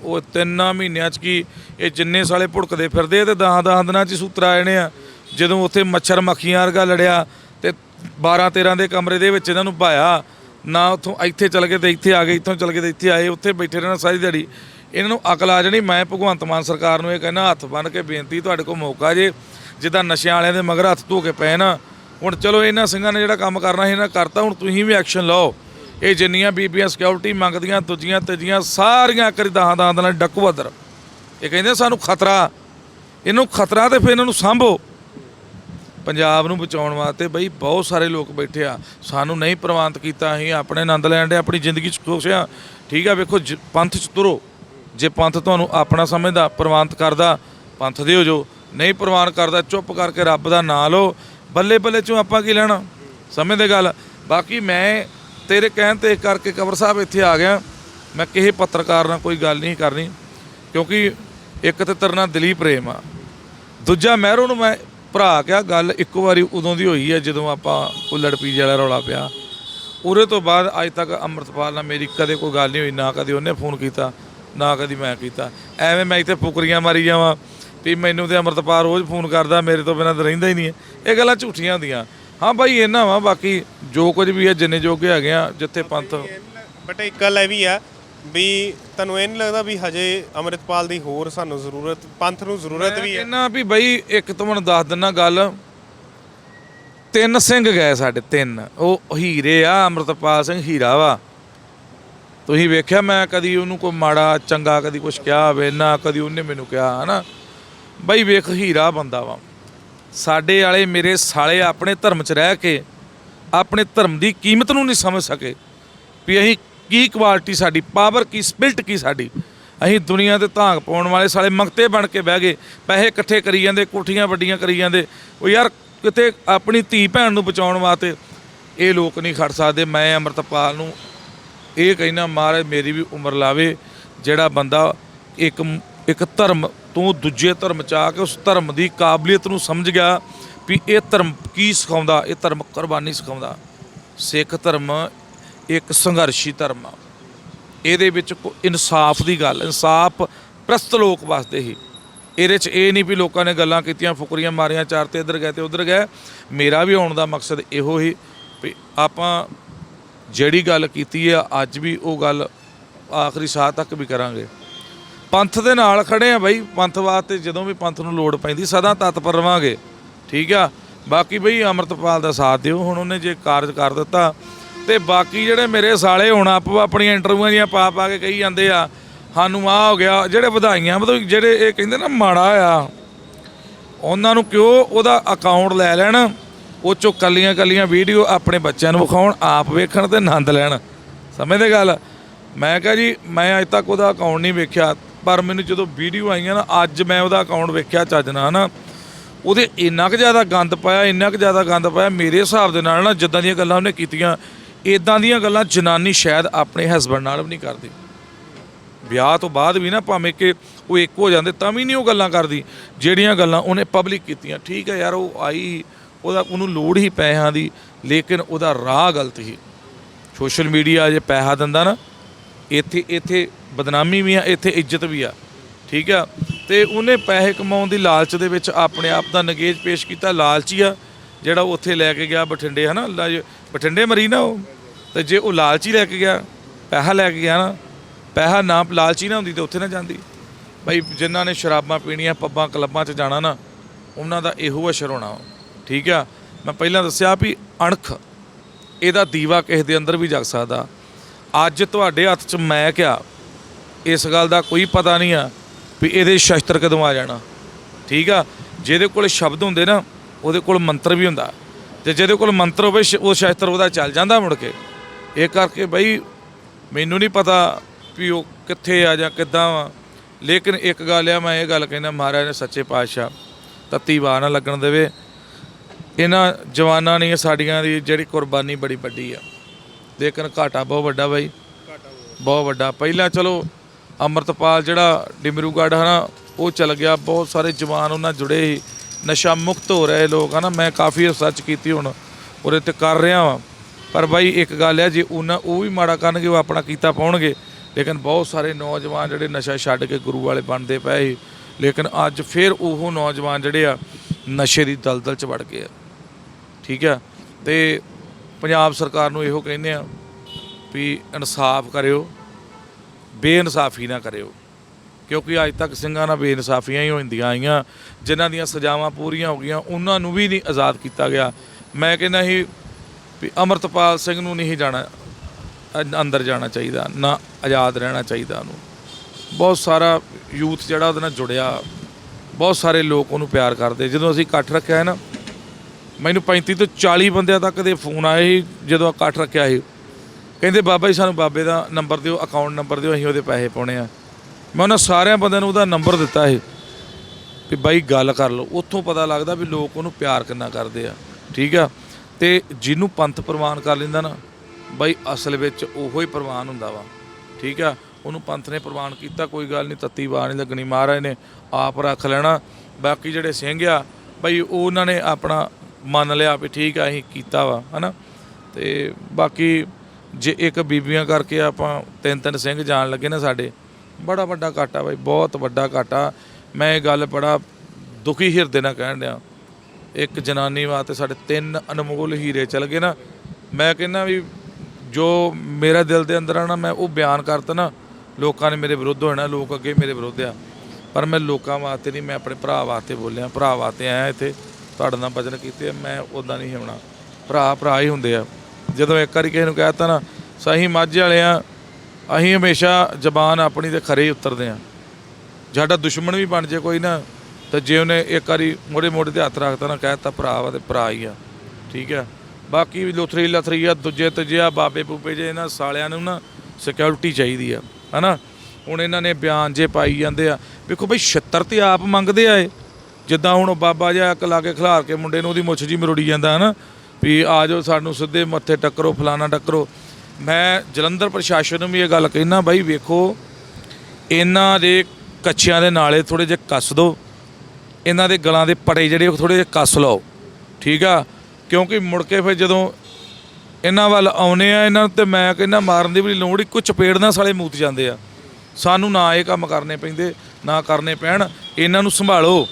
ਉਹ ਤਿੰਨਾਂ ਮਹੀਨਿਆਂ 'ਚ ਕੀ ਇਹ ਜਿੰਨੇ ਸਾਲੇ ਭੁੜਕਦੇ ਫਿਰਦੇ ਆ ਤੇ 10 10 ਦਿਨਾਂ 'ਚ ਸੂਤਰ ਆ ਜਾਣੇ ਆ। ਜਦੋਂ ਉੱਥੇ ਮੱਛਰ ਮੱਖੀਆਂ ਵਰਗਾ ਲੜਿਆ ਤੇ 12 13 ਦੇ ਕਮਰੇ ਦੇ ਵਿੱਚ ਇਹਨਾਂ ਨੂੰ ਭਾਇਆ ਨਾ ਉੱਥੋਂ ਇੱਥੇ ਚਲ ਗਏ ਤੇ ਇੱਥੇ ਆ ਗਏ ਇੱਥੋਂ ਚਲ ਗਏ ਤੇ ਇੱਥੇ ਆਏ ਉੱਥੇ ਬੈਠੇ ਰਹਿਣਾ ਸਾਰੀ ਦਿਹਾੜੀ। ਇਹਨਾਂ ਨੂੰ ਅਕਲ ਆ ਜਾਣੀ। ਮੈਂ ਭਗਵੰਤ ਮਾਨ ਸਰਕਾਰ ਨੂੰ ਇਹ ਕਹਿੰਦਾ, ਹੱਥ ਬੰਨ ਕੇ ਬੇਨਤੀ ਤੁਹਾਡੇ ਕੋਲ ਮੌਕਾ ਜੇ, ਜਿੱਦਾਂ ਨਸ਼ਿਆਂ ਵਾਲਿਆਂ ਦੇ ਮਗਰ ਹੱਥ ਧੋ ਕੇ ਪਏ ਨਾ। ਹੁਣ ਚਲੋ ਇਹਨਾਂ ਸਿੰਘਾਂ ਨੇ ਜਿਹੜਾ ਕੰਮ ਕਰਨਾ ਸੀ, ਇਹਨਾਂ ਕਰਤਾ, ਹੁਣ ਤੁਸੀਂ ਵੀ ਐਕਸ਼ਨ ਲਓ। ਇਹ ਜਿੰਨੀਆਂ ਬੀਬੀਆਂ ਸਿਕਿਉਰਿਟੀ ਮੰਗਦੀਆਂ, ਦੂਜੀਆਂ, ਤੀਜੀਆਂ, ਸਾਰੀਆਂ ਕਰੀ ਦਹਾਂ ਦਹਾਂ ਨਾਲ ਡੱਕੂ ਅਦਰ ਇਹ ਕਹਿੰਦੇ ਸਾਨੂੰ ਖਤਰਾ। ਇਹਨੂੰ ਖਤਰਾ ਤੇ ਫਿਰ ਇਹਨਾਂ ਨੂੰ ਸਾਂਭੋ। ਪੰਜਾਬ ਨੂੰ ਬਚਾਉਣ ਵਾਸਤੇ ਬਈ ਬਹੁਤ ਸਾਰੇ ਲੋਕ ਬੈਠੇ ਆ। ਸਾਨੂੰ ਨਹੀਂ ਪ੍ਰਵਾਨਿਤ ਕੀਤਾ, ਅਸੀਂ ਆਪਣੇ ਆਨੰਦ ਲੈਣ ਦੇ, ਆਪਣੀ ਜ਼ਿੰਦਗੀ 'ਚ ਖੁਸ਼ ਆ। ਠੀਕ ਆ, ਵੇਖੋ ਜ- ਪੰਥ 'ਚ ਤੁਰੋ। ਜੇ ਪੰਥ ਤੁਹਾਨੂੰ ਆਪਣਾ ਸਮਝਦਾ, ਪ੍ਰਵਾਨਤ ਕਰਦਾ, ਪੰਥ ਦੇ ਹੋ ਜੋ ਨਹੀਂ ਪ੍ਰਵਾਨ ਕਰਦਾ, ਚੁੱਪ ਕਰਕੇ ਰੱਬ ਦਾ ਨਾਂ ਲਓ। ਬੱਲੇ ਬੱਲੇ ਚੋਂ ਆਪਾਂ ਕੀ ਲੈਣਾ? ਸਮਝਦੇ ਗੱਲ? ਬਾਕੀ ਮੈਂ ਤੇਰੇ ਕਹਿਣ ਤੇ ਕਰਕੇ ਕਬਰ ਸਾਹਿਬ ਇੱਥੇ ਆ ਗਿਆ। ਮੈਂ ਕਿਸੇ ਪੱਤਰਕਾਰ ਨਾਲ ਕੋਈ ਗੱਲ ਨਹੀਂ ਕਰਨੀ, ਕਿਉਂਕਿ ਇੱਕ ਤੇ ਤੇਰੇ ਨਾਲ ਦਿਲੀ ਪ੍ਰੇਮ ਆ। ਦੂਜਾ ਮਹਿਰੋ ਨੂੰ ਮੈਂ ਭਰਾ ਕਿਹਾ, ਗੱਲ ਇੱਕ ਵਾਰੀ ਉਦੋਂ ਦੀ ਹੋਈ ਹੈ ਜਦੋਂ ਆਪਾਂ ਕੁੱਲੜ ਲੜਪੀ ਜਿਹੜਾ ਰੌਲਾ ਪਿਆ। ਉਰੇ ਤੋਂ ਬਾਅਦ ਅੱਜ ਤੱਕ ਅੰਮ੍ਰਿਤਪਾਲ ਨਾਲ ਮੇਰੀ ਕਦੇ ਕੋਈ ਗੱਲ ਨਹੀਂ ਹੋਈ, ਨਾ ਕਦੇ ਉਹਨੇ ਫੋਨ ਕੀਤਾ। ਨਾ ਕਦੀ ਮੈਂ ਕੀਤਾ। ਐਵੇਂ ਮੈਂ ਇੱਥੇ ਫੁਕਰੀਆਂ ਮਾਰੀ ਜਾਵਾਂ ਵੀ ਮੈਨੂੰ ਤੇ ਅਮਰਤਪਾਲ ਰੋਜ਼ ਫੋਨ ਕਰਦਾ ਮੇਰੇ ਤੋਂ ਬਿਨਾਂ ਤਾਂ ਰਹਿੰਦਾ ਹੀ ਨਹੀਂ ਹੈ। ਇਹ ਗੱਲਾਂ ਝੂਠੀਆਂ ਹੁੰਦੀਆਂ। ਹਾਂ ਬਾਈ ਇਹਨਾਂ ਵਾ ਬਾਕੀ ਜੋ ਕੁਝ ਵੀ ਹੈ ਜਿੰਨੇ ਜੋਗੇ ਹੈਗੇ ਆ ਜਿੱਥੇ ਪੰਥ ਬਟ ਇੱਕ ਗੱਲ ਇਹ ਵੀ ਆ ਵੀ ਤੁਹਾਨੂੰ ਇਹ ਨਹੀਂ ਲੱਗਦਾ ਵੀ ਹਜੇ ਅੰਮ੍ਰਿਤਪਾਲ ਦੀ ਹੋਰ ਸਾਨੂੰ ਜ਼ਰੂਰਤ ਪੰਥ ਨੂੰ ਜ਼ਰੂਰਤ ਵੀ ਹੈ। ਇਹਨਾਂ ਵੀ ਬਈ ਇੱਕ ਤੁਹਾਨੂੰ ਦੱਸ ਦਿੰਨਾ ਗੱਲ। ਤਿੰਨ ਸਿੰਘ ਗਏ ਸਾਡੇ ਤਿੰਨ। ਉਹ ਹੀਰੇ ਆ ਅਮਰਤਪਾਲ ਸਿੰਘ ਹੀਰਾ ਵਾ। ਤੁਸੀਂ ਵੇਖਿਆ, ਮੈਂ ਕਦੀ ਉਹਨੂੰ ਕੋਈ ਮਾੜਾ, ਚੰਗਾ ਕਦੀ ਕੁਝ ਕਿਹਾ ਹੋਵੇ, ਨਾ ਕਦੀ ਉਹਨੇ ਮੈਨੂੰ ਕਿਹਾ, ਹਨਾ? ਬਈ ਵੇਖ, ਹੀਰਾ ਬੰਦਾ ਵਾ। ਸਾਡੇ ਵਾਲੇ ਮੇਰੇ ਸਾਲੇ ਆਪਣੇ ਧਰਮ 'ਚ ਰਹਿ ਕੇ, ਆਪਣੇ ਧਰਮ ਦੀ ਕੀਮਤ ਨੂੰ ਨਹੀਂ ਸਮਝ ਸਕੇ ਵੀ ਅਸੀਂ ਕੀ ਕੁਆਲਿਟੀ ਸਾਡੀ ਪਾਵਰ ਕੀ ਸਪਿਰਟ ਕੀ ਸਾਡੀ। ਅਸੀਂ ਦੁਨੀਆ ਤੇ ਧਾਂਗ ਪਾਉਣ ਵਾਲੇ ਸਾਲੇ ਮੰਗਤੇ ਬਣ ਕੇ ਬਹਿ ਗਏ, ਪੈਸੇ ਇਕੱਠੇ ਕਰੀ ਜਾਂਦੇ, ਕੋਠੀਆਂ ਵੱਡੀਆਂ ਕਰੀ ਜਾਂਦੇ। ਉਹ ਯਾਰ ਕਿਤੇ ਆਪਣੀ ਧੀ ਭੈਣ ਨੂੰ ਬਚਾਉਣ ਵਾਸਤੇ ਇਹ ਲੋਕ ਨਹੀਂ ਖੜ ਸਕਦੇ, ਮੈਂ ਅਮਰਤਪਾਲ ਨੂੰ ਇਹ ਕਹਿਣਾ ਮਹਾਰਾਜ, ਮੇਰੀ ਵੀ ਉਮਰ ਲਾਵੇ, ਜਿਹੜਾ ਬੰਦਾ ਇੱਕ ਇੱਕ ਧਰਮ ਤੋਂ ਦੂਜੇ ਧਰਮ ਚ ਆ ਕੇ ਉਸ ਧਰਮ ਦੀ ਕਾਬਲੀਅਤ ਨੂੰ ਸਮਝ ਗਿਆ ਵੀ ਇਹ ਧਰਮ ਕੀ ਸਿਖਾਉਂਦਾ, ਇਹ ਧਰਮ ਕੁਰਬਾਨੀ ਸਿਖਾਉਂਦਾ। ਸਿੱਖ ਧਰਮ ਇੱਕ ਸੰਘਰਸ਼ੀ ਧਰਮ ਆ। ਇਹਦੇ ਵਿੱਚ ਕੋ, ਇਨਸਾਫ ਦੀ ਗੱਲ, ਇਨਸਾਫ ਪ੍ਰਸਤ ਲੋਕ ਵਾਸਤੇ ਹੀ। ਇਹਦੇ 'ਚ ਇਹ ਨਹੀਂ ਵੀ ਲੋਕਾਂ ਨੇ ਗੱਲਾਂ ਕੀਤੀਆਂ, ਫੁਕਰੀਆਂ ਮਾਰੀਆਂ, ਚਾਰ ਤੇ ਇੱਧਰ ਗਏ ਤੇ ਉੱਧਰ ਗਏ। ਮੇਰਾ ਵੀ ਆਉਣ ਦਾ ਮਕਸਦ ਇਹੋ ਹੀ ਵੀ ਆਪਾਂ ਜਿਹੜੀ ਗੱਲ ਕੀਤੀ ਆ, ਅੱਜ ਵੀ ਉਹ ਗੱਲ ਆਖਰੀ ਸਾਹ ਤੱਕ ਵੀ ਕਰਾਂਗੇ। ਪੰਥ ਦੇ ਨਾਲ ਖੜੇ ਆ ਬਾਈ, ਪੰਥ ਵਾਸਤੇ ਜਦੋਂ ਵੀ ਪੰਥ ਨੂੰ ਲੋੜ ਪੈਂਦੀ, ਸਦਾ ਤਤਪਰ ਰਵਾਂਗੇ। ਠੀਕ ਆ? ਬਾਕੀ ਬਈ ਅਮਰਤਪਾਲ ਦਾ ਸਾਥ ਦਿਓ, ਹੁਣ ਉਹਨੇ ਜੇ ਕਾਰਜ ਕਰ ਦਿੱਤਾ, ਤੇ ਬਾਕੀ ਜਿਹੜੇ ਮੇਰੇ ਸਾਲੇ ਹੁਣ ਆਪੋ ਆਪਣੀਆਂ ਇੰਟਰਵਿਊਆਂ ਦੀਆਂ ਪਾ ਪਾ ਕੇ ਕਹੀ ਜਾਂਦੇ ਆ, ਸਾਨੂੰ ਆ ਹੋ ਗਿਆ। ਜਿਹੜੇ ਵਧਾਈਆਂ, ਮਤਲਬ ਜਿਹੜੇ ਇਹ ਕਹਿੰਦੇ ਨਾ, ਮਾੜਾ ਆ, ਉਹਨਾਂ ਨੂੰ ਕਿਉਂ ਉਹਦਾ ਅਕਾਊਂਟ ਲੈ ਲੈਣ? ਉਹ ਚੋਂ ਕੱਲੀਆਂ ਕੱਲੀਆਂ ਵੀਡੀਓ ਆਪਣੇ ਬੱਚਿਆਂ ਨੂੰ ਵਿਖਾਉਣ, ਆਪ ਵੇਖਣ ਤੇ ਆਨੰਦ ਲੈਣ। ਸਮਝਦੇ ਗੱਲ? ਮੈਂ ਕਿਹਾ ਜੀ, ਮੈਂ ਅਜ ਤੱਕ ਉਹਦਾ ਅਕਾਊਂਟ ਨਹੀਂ ਵੇਖਿਆ, ਪਰ ਮੈਨੂੰ ਜਦੋਂ ਵੀਡੀਓ ਆਈਆਂ ਨਾ, ਅੱਜ ਮੈਂ ਉਹਦਾ ਅਕਾਊਂਟ ਵੇਖਿਆ ਚੱਜ ਨਾਲ ਨਾ, ਉਹਦੇ ਇੰਨਾ ਕੁ ਜ਼ਿਆਦਾ ਗੰਦ ਪਾਇਆ, ਇੰਨਾ ਕੁ ਜ਼ਿਆਦਾ ਗੰਦ ਪਾਇਆ, ਮੇਰੇ ਹਿਸਾਬ ਦੇ ਨਾਲ ਨਾ ਜਿੱਦਾਂ ਦੀਆਂ ਗੱਲਾਂ ਉਹਨੇ ਕੀਤੀਆਂ ਇਦਾਂ ਦੀਆਂ ਗੱਲਾਂ ਜਨਾਨੀ ਸ਼ਾਇਦ ਆਪਣੇ ਹਸਬੰਡ ਨਾਲ ਵੀ ਨਹੀਂ ਕਰਦੀ। ਵਿਆਹ ਤੋਂ ਬਾਅਦ ਵੀ ਨਾ ਭਾਵੇਂ ਕਿ ਉਹ ਇੱਕ ਹੋ ਜਾਂਦੇ, ਤਾਂ ਵੀ ਨਹੀਂ ਉਹ ਗੱਲਾਂ ਕਰਦੀ, ਜਿਹੜੀਆਂ ਗੱਲਾਂ ਉਹਨੇ ਪਬਲਿਕ ਕੀਤੀਆਂ। ਠੀਕ ਹੈ ਯਾਰ, ਉਹ ਆਈ ਉਹਦਾ ਉਹਨੂੰ ਲੋੜ ਹੀ ਪੈਸਿਆਂ ਦੀ, ਲੇਕਿਨ ਉਹਦਾ ਰਾਹ ਗਲਤ ਸੀ ਸੋਸ਼ਲ ਮੀਡੀਆ ਜੇ ਪੈਸਾ ਦਿੰਦਾ ਨਾ, ਇੱਥੇ ਇੱਥੇ ਬਦਨਾਮੀ ਵੀ ਆ, ਇੱਥੇ ਇੱਜ਼ਤ ਵੀ ਆ, ਠੀਕ ਆ? ਤੇ ਉਹਨੇ ਪੈਸੇ ਕਮਾਉਣ ਦੀ ਲਾਲਚ ਦੇ ਵਿੱਚ ਆਪਣੇ ਆਪ ਦਾ ਨਗੇਜ ਪੇਸ਼ ਕੀਤਾ, ਲਾਲਚੀ ਆ, ਜਿਹੜਾ ਉਹ ਉੱਥੇ ਲੈ ਕੇ ਗਿਆ ਬਠਿੰਡੇ, ਹਨਾ? ਲਾ- ਬਠਿੰਡੇ ਮਰੀ ਨਾ ਉਹ, ਤੇ ਜੇ ਉਹ ਲਾਲਚੀ ਲੈ ਕੇ ਗਿਆ, ਪੈਸਾ ਲੈ ਕੇ ਗਿਆ ਨਾ, ਪੈਸਾ ਨਾ, ਲਾਲਚੀ ਨਾ ਹੁੰਦੀ ਤੇ ਉੱਥੇ ਨਾ ਜਾਂਦੀ। ਭਾਈ ਜਿਨ੍ਹਾਂ ਨੇ ਸ਼ਰਾਬਾਂ ਪੀਣੀਆਂ, ਪੱਬਾਂ, ਕਲੱਬਾਂ 'ਚ ਜਾਣਾ ਨਾ, ਉਹਨਾਂ ਦਾ ਇਹੋ ਅਸਰ ਹੋਣਾ। ਵਾ। ਠੀਕ ਆ? ਮੈਂ ਪਹਿਲਾਂ ਦੱਸਿਆ ਵੀ ਅਣਖ, ਇਹਦਾ ਦੀਵਾ ਕਿਸੇ ਦੇ ਅੰਦਰ ਵੀ ਜਗ ਸਕਦਾ। ਅੱਜ ਤੁਹਾਡੇ ਹੱਥ 'ਚ ਮੈਂ ਕਿਹਾ ਇਸ ਗੱਲ ਦਾ ਕੋਈ ਪਤਾ ਨਹੀਂ ਆ ਵੀ ਇਹਦੇ ਸ਼ਸਤਰ ਕਦੋਂ ਆ ਜਾਣਾ। ਠੀਕ ਆ? ਜਿਹਦੇ ਕੋਲ ਸ਼ਬਦ ਹੁੰਦੇ ਨਾ, ਉਹਦੇ ਕੋਲ ਮੰਤਰ ਵੀ ਹੁੰਦਾ। ਤੇ ਜਿਹਦੇ ਕੋਲ ਮੰਤਰ ਹੋਵੇ, ਸ਼- ਉਹ ਸ਼ਸਤਰ ਉਹਦਾ ਚੱਲ ਜਾਂਦਾ ਮੁੜ ਕੇ। ਇਹ ਕਰਕੇ ਬਈ ਮੈਨੂੰ ਨਹੀਂ ਪਤਾ ਵੀ ਉਹ ਕਿੱਥੇ ਆ ਜਾਂ ਕਿੱਦਾਂ ਵਾ। ਲੇਕਿਨ ਇੱਕ ਗੱਲ ਆ, ਮੈਂ ਇਹ ਗੱਲ ਕਹਿੰਦਾ, ਮਹਾਰਾਜ ਨੇ ਸੱਚੇ ਪਾਤਸ਼ਾਹ ਤੱਤੀ ਵਾਹ ਨਾ ਲੱਗਣ ਦੇਵੇ। ਇਹਨਾਂ ਜਵਾਨਾਂ ਨੇ ਸਾਡੀਆਂ ਦੀ ਜਿਹੜੀ ਕੁਰਬਾਨੀ ਬੜੀ ਵੱਡੀ ਆ। ਲੇਕਿਨ ਘਾਟਾ ਬਹੁਤ ਵੱਡਾ ਬਾਈ। ਬਹੁਤ ਵੱਡਾ। ਪਹਿਲਾਂ ਚਲੋ, ਅਮਰਤਪਾਲ ਜਿਹੜਾ ਡਿਮਰੂਗੜ੍ਹ ਹਨਾ, ਉਹ ਚਲ ਗਿਆ। ਬਹੁਤ ਸਾਰੇ ਜਵਾਨ ਉਹਨਾਂ ਜੁੜੇ ਸੀ। ਨਸ਼ਾ ਮੁਕਤ ਹੋ ਰਹੇ ਲੋਕ ਹਨਾ। ਮੈਂ ਕਾਫੀ ਰਿਸਰਚ ਕੀਤੀ ਹੁਣ, ਉਹਦੇ ਤੇ ਕਰ ਰਿਹਾ ਵਾਂ। ਪਰ ਬਾਈ ਇੱਕ ਗੱਲ ਹੈ ਜੇ ਉਹਨਾਂ, ਉਹ ਵੀ ਮਾੜਾ ਕਰਨਗੇ, ਉਹ ਆਪਣਾ ਕੀਤਾ ਪਾਉਣਗੇ। ਲੇਕਿਨ ਬਹੁਤ ਸਾਰੇ ਨੌਜਵਾਨ ਜਿਹੜੇ ਨਸ਼ਾ ਛੱਡ ਕੇ ਗੁਰੂ ਵਾਲੇ ਬਣਦੇ ਪਏ ਸੀ। ਲੇਕਿਨ ਅੱਜ ਫਿਰ ਉਹ ਨੌਜਵਾਨ ਜਿਹੜੇ ਆ, ਨਸ਼ੇ ਦੀ ਦਲਦਲ ਚ ਵੜ ਗਏ ਆ। ਠੀਕ ਆ ਤੇ ਪੰਜਾਬ ਸਰਕਾਰ ਨੂੰ ਇਹੋ ਕਹਿੰਦੇ ਆ ਵੀ ਇਨਸਾਫ ਕਰਿਓ, ਬੇਇਨਸਾਫੀ ਨਾ ਕਰਿਓ। ਕਿਉਂਕਿ ਅੱਜ ਤੱਕ ਸਿੰਘਾਂ ਨਾਲ ਬੇਇਨਸਾਫੀਆਂ ਹੀ ਹੁੰਦੀਆਂ ਆਈਆਂ, ਜਿਨ੍ਹਾਂ ਦੀਆਂ ਸਜ਼ਾਵਾਂ ਪੂਰੀਆਂ ਹੋ ਗਈਆਂ, ਉਹਨਾਂ ਨੂੰ ਵੀ ਨਹੀਂ ਆਜ਼ਾਦ ਕੀਤਾ ਗਿਆ। ਮੈਂ ਕਹਿੰਦਾ ਸੀ ਵੀ ਅਮਰਤਪਾਲ ਸਿੰਘ ਨੂੰ ਨਹੀਂ ਜਾਣਾ ਅੰਦਰ ਜਾਣਾ ਚਾਹੀਦਾ, ਨਾ ਆਜ਼ਾਦ ਰਹਿਣਾ ਚਾਹੀਦਾ ਉਹਨੂੰ। ਬਹੁਤ ਸਾਰਾ ਯੂਥ ਜਿਹੜਾ ਉਹਦੇ ਨਾਲ ਜੁੜਿਆ, ਬਹੁਤ ਸਾਰੇ ਲੋਕ ਉਹਨੂੰ ਪਿਆਰ ਕਰਦੇ। ਜਦੋਂ ਅਸੀਂ ਇਕੱਠ ਰੱਖਿਆ ਹੈ ਨਾ ਮੈਨੂੰ 35 ਤੋਂ 40 ਬੰਦਿਆਂ ਤੱਕ ਦੇ ਫੋਨ ਆਏ ਸੀ ਜਦੋਂ ਇਕੱਠ ਰੱਖਿਆ ਸੀ। ਕਹਿੰਦੇ, ਬਾਬਾ ਜੀ, ਸਾਨੂੰ ਬਾਬੇ ਦਾ ਨੰਬਰ ਦਿਓ ਅਕਾਊਂਟ ਨੰਬਰ ਦਿਓ, ਅਸੀਂ ਉਹਦੇ ਪੈਸੇ ਪਾਉਣੇ ਆ। ਮੈਂ ਉਹਨਾਂ ਸਾਰਿਆਂ ਬੰਦਿਆਂ ਨੂੰ ਉਹਦਾ ਨੰਬਰ ਦਿੱਤਾ ਸੀ ਵੀ ਬਾਈ, ਗੱਲ ਕਰ ਲਓ। ਉੱਥੋਂ ਪਤਾ ਲੱਗਦਾ ਵੀ ਲੋਕ ਉਹਨੂੰ ਪਿਆਰ ਕਿੰਨਾ ਕਰਦੇ ਆ। ਠੀਕ ਆ? ਤੇ ਜਿਹਨੂੰ ਪੰਥ ਪ੍ਰਵਾਨ ਕਰ ਲੈਂਦਾ ਨਾ, ਬਾਈ, ਅਸਲ ਵਿੱਚ ਉਹੋ ਹੀ ਪ੍ਰਵਾਨ ਹੁੰਦਾ ਵਾ। ਠੀਕ ਆ? ਉਹਨੂੰ ਪੰਥ ਨੇ ਪ੍ਰਵਾਨ ਕੀਤਾ, ਕੋਈ ਗੱਲ ਨਹੀਂ, ਤੱਤੀ ਵਾਰ ਨਹੀਂ ਲੱਗਣੀ। ਮਹਾਰਾਜ ਨੇ ਆਪ ਰੱਖ ਲੈਣਾ। ਬਾਕੀ ਜਿਹੜੇ ਸਿੰਘ ਆ, ਬਾਈ, ਉਹਨਾਂ ਨੇ ਆਪਣਾ ਮੰਨ ਲਿਆ ਵੀ ਠੀਕ ਆ, ਅਸੀਂ ਕੀਤਾ ਵਾ, ਹਨਾ? ਤੇ ਬਾਕੀ ਜੇ ਇੱਕ ਬੀਬੀਆਂ ਕਰਕੇ ਆਪਾਂ ਤਿੰਨ ਤਿੰਨ ਸਿੰਘ ਜਾਣ ਲੱਗੇ ਨਾ ਸਾਡੇ, ਬੜਾ ਵੱਡਾ ਘਾਟਾ ਬਾਈ, ਬਹੁਤ ਵੱਡਾ ਘਾਟਾ। ਮੈਂ ਇਹ ਗੱਲ ਬੜਾ ਦੁਖੀ ਹਿਰਦੇ ਨਾਲ ਕਹਿਣ ਡਿਆ। ਇੱਕ ਜਨਾਨੀ ਵਾਸਤੇ ਸਾਡੇ ਤਿੰਨ ਅਨਮੋਲ ਹੀਰੇ ਚਲ ਗਏ ਨਾ। ਮੈਂ ਕਹਿੰਦਾ ਵੀ ਜੋ ਮੇਰਾ ਦਿਲ ਦੇ ਅੰਦਰ ਆ ਨਾ, ਮੈਂ ਉਹ ਬਿਆਨ ਕਰਤਾ ਨਾ, ਲੋਕਾਂ ਨੇ ਮੇਰੇ ਵਿਰੁੱਧ ਹੋਣਾ, ਲੋਕ ਅੱਗੇ ਮੇਰੇ ਵਿਰੁੱਧ ਆ। ਪਰ ਮੈਂ ਲੋਕਾਂ ਵਾਸਤੇ ਨਹੀਂ, ਮੈਂ ਆਪਣੇ ਭਰਾ ਵਾਸਤੇ ਬੋਲਿਆ, ਭਰਾ ਵਾਸਤੇ ਆਇਆ ਇੱਥੇ। ਤੁਹਾਡੇ ਨਾਲ ਵਚਨ ਕੀਤੇ ਆ, ਮੈਂ ਉਦਾਂ ਨਹੀਂ ਹੋਣਾ ਭਰਾ ਭਰਾ ਹੀ ਹੁੰਦੇ ਆ। ਜਦੋਂ ਇੱਕ ਵਾਰੀ ਕਿਸੇ ਨੂੰ ਕਹਿਤਾ ਨਾ ਸਹੀ ਮਾਝੇ ਵਾਲੇ ਆ ਅਸੀਂ ਹਮੇਸ਼ਾ ਜ਼ਬਾਨ ਆਪਣੀ ਤੇ ਖਰੇ ਹੀ ਉਤਰਦੇ ਆ। ਸਾਡਾ ਦੁਸ਼ਮਣ ਵੀ ਬਣ ਜੇ ਕੋਈ ਨਾ ਤਾਂ ਜੇ ਉਹਨੇ ਇੱਕ ਵਾਰੀ ਮੋੜੇ ਮੋੜੇ ਤੇ ਹੱਥ ਰੱਖਤਾ ਨਾ ਕਹਿਤਾ ਭਰਾ ਵਾ ਤੇ ਭਰਾ ਹੀ ਆ। ਠੀਕ ਆ? ਬਾਕੀ ਵੀ ਲਥਰੀ ਆ ਦੂਜੇ ਤੀਜੇ ਆ ਬਾਬੇ ਬੂਬੇ ਜੇ ਇਹਨਾਂ ਸਾਲਿਆਂ ਨੂੰ ਨਾ ਸਿਕਿਉਰਿਟੀ ਚਾਹੀਦੀ ਆ ਹਨਾ? ਹੁਣ ਇਹਨਾਂ ਨੇ ਬਿਆਨ ਜੇ ਪਾਈ ਜਾਂਦੇ ਆ ਵੇਖੋ ਬਈ 76 ਤੇ ਆਪ ਮੰਗਦੇ ਆ ਇਹ। ਜਿੱਦਾਂ ਹੁਣ ਬਾਬਾ ਜਿਹਾ ਇੱਕ ਲਾ ਕੇ ਖਿਲਾਰ ਕੇ ਮੁੰਡੇ ਨੂੰ ਉਹਦੀ ਮੁੱਛ ਜੀ ਮਰੋੜੀ ਜਾਂਦਾ, ਹਨਾ? ਵੀ ਆ ਜਾਓ ਸਾਨੂੰ ਸਿੱਧੇ ਮੱਥੇ ਟੱਕਰੋ, ਫਲਾਣਾ ਟੱਕਰੋ। ਮੈਂ ਜਲੰਧਰ ਪ੍ਰਸ਼ਾਸਨ ਨੂੰ ਵੀ ਇਹ ਗੱਲ ਕਹਿਣਾ ਬਾਈ ਵੇਖੋ, ਇਹਨਾਂ ਦੇ ਕੱਚਿਆਂ ਦੇ ਨਾਲੇ ਥੋੜੇ ਜਿਹੇ ਕੱਸ ਦੋ। ਇਹਨਾਂ ਦੇ ਗਲਾਂ ਦੇ ਪੜੇ ਜਿਹੜੇ, ਉਹ ਥੋੜੇ ਜਿਹੇ ਕੱਸ ਲਓ। ਠੀਕ ਆ? ਕਿਉਂਕਿ ਮੁੜ ਕੇ ਫਿਰ ਜਦੋਂ ਇਹਨਾਂ ਵੱਲ ਆਉਨੇ ਆ, ਇਹਨਾਂ ਨੂੰ ਤੇ ਮੈਂ ਕਹਿੰਦਾ ਮਾਰਨ ਦੀ ਵੀ ਲੋੜ ਹੀ ਕੁਝ ਚਪੇੜ ਨਾਲ ਸਾਲੇ ਮੂਤ ਜਾਂਦੇ ਆ। ਸਾਨੂੰ ਨਾ ਇਹ ਕੰਮ ਕਰਨੇ ਪੈਂਦੇ, ਨਾ ਕਰਨੇ ਪੈਣ। ਇਹਨਾਂ ਨੂੰ ਸੰਭਾਲੋ।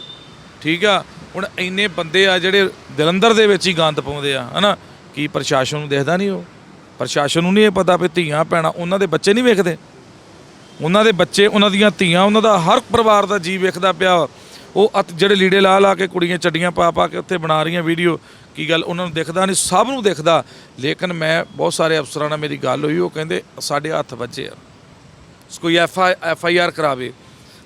ਠੀਕ ਆ? ਹੁਣ ਇੰਨੇ ਬੰਦੇ ਆ ਜਿਹੜੇ ਜਲੰਧਰ ਦੇ ਵਿੱਚ ਹੀ ਗੰਦ ਪਾਉਂਦੇ ਆ, ਹਨਾ? ਕੀ ਪ੍ਰਸ਼ਾਸਨ ਨੂੰ ਦੇਖਦਾ ਨਹੀਂ ਉਹ? ਪ੍ਰਸ਼ਾਸਨ ਨੂੰ ਨਹੀਂ ਇਹ ਪਤਾ ਵੀ ਧੀਆਂ ਭੈਣਾਂ ਉਹਨਾਂ ਦੇ ਬੱਚੇ ਨਹੀਂ ਵੇਖਦੇ? ਉਹਨਾਂ ਦੇ ਬੱਚੇ, ਉਹਨਾਂ ਦੀਆਂ ਧੀਆਂ, ਉਹਨਾਂ ਦਾ ਹਰ ਪਰਿਵਾਰ ਦਾ ਜੀ ਵੇਖਦਾ ਪਿਆ। ਵਾ। ਉਹ ਅਤ ਜਿਹੜੇ ਲੀੜੇ ਲਾ ਲਾ ਕੇ ਕੁੜੀਆਂ ਚੱਡੀਆਂ ਪਾ ਪਾ ਕੇ ਉੱਥੇ ਬਣਾ ਰਹੀਆਂ ਵੀਡੀਓ, ਕੀ ਗੱਲ ਉਹਨਾਂ ਨੂੰ ਦਿਖਦਾ ਨਹੀਂ? ਸਭ ਨੂੰ ਦਿਖਦਾ। ਲੇਕਿਨ ਮੈਂ ਬਹੁਤ ਸਾਰੇ ਅਫਸਰਾਂ ਨਾਲ ਮੇਰੀ ਗੱਲ ਹੋਈ, ਉਹ ਕਹਿੰਦੇ, ਸਾਡੇ ਹੱਥ ਵੱਜੇ ਆ। ਕੋਈ ਐਫ ਐਫ ਆਈ ਆਰ ਕਰਾਵੇ।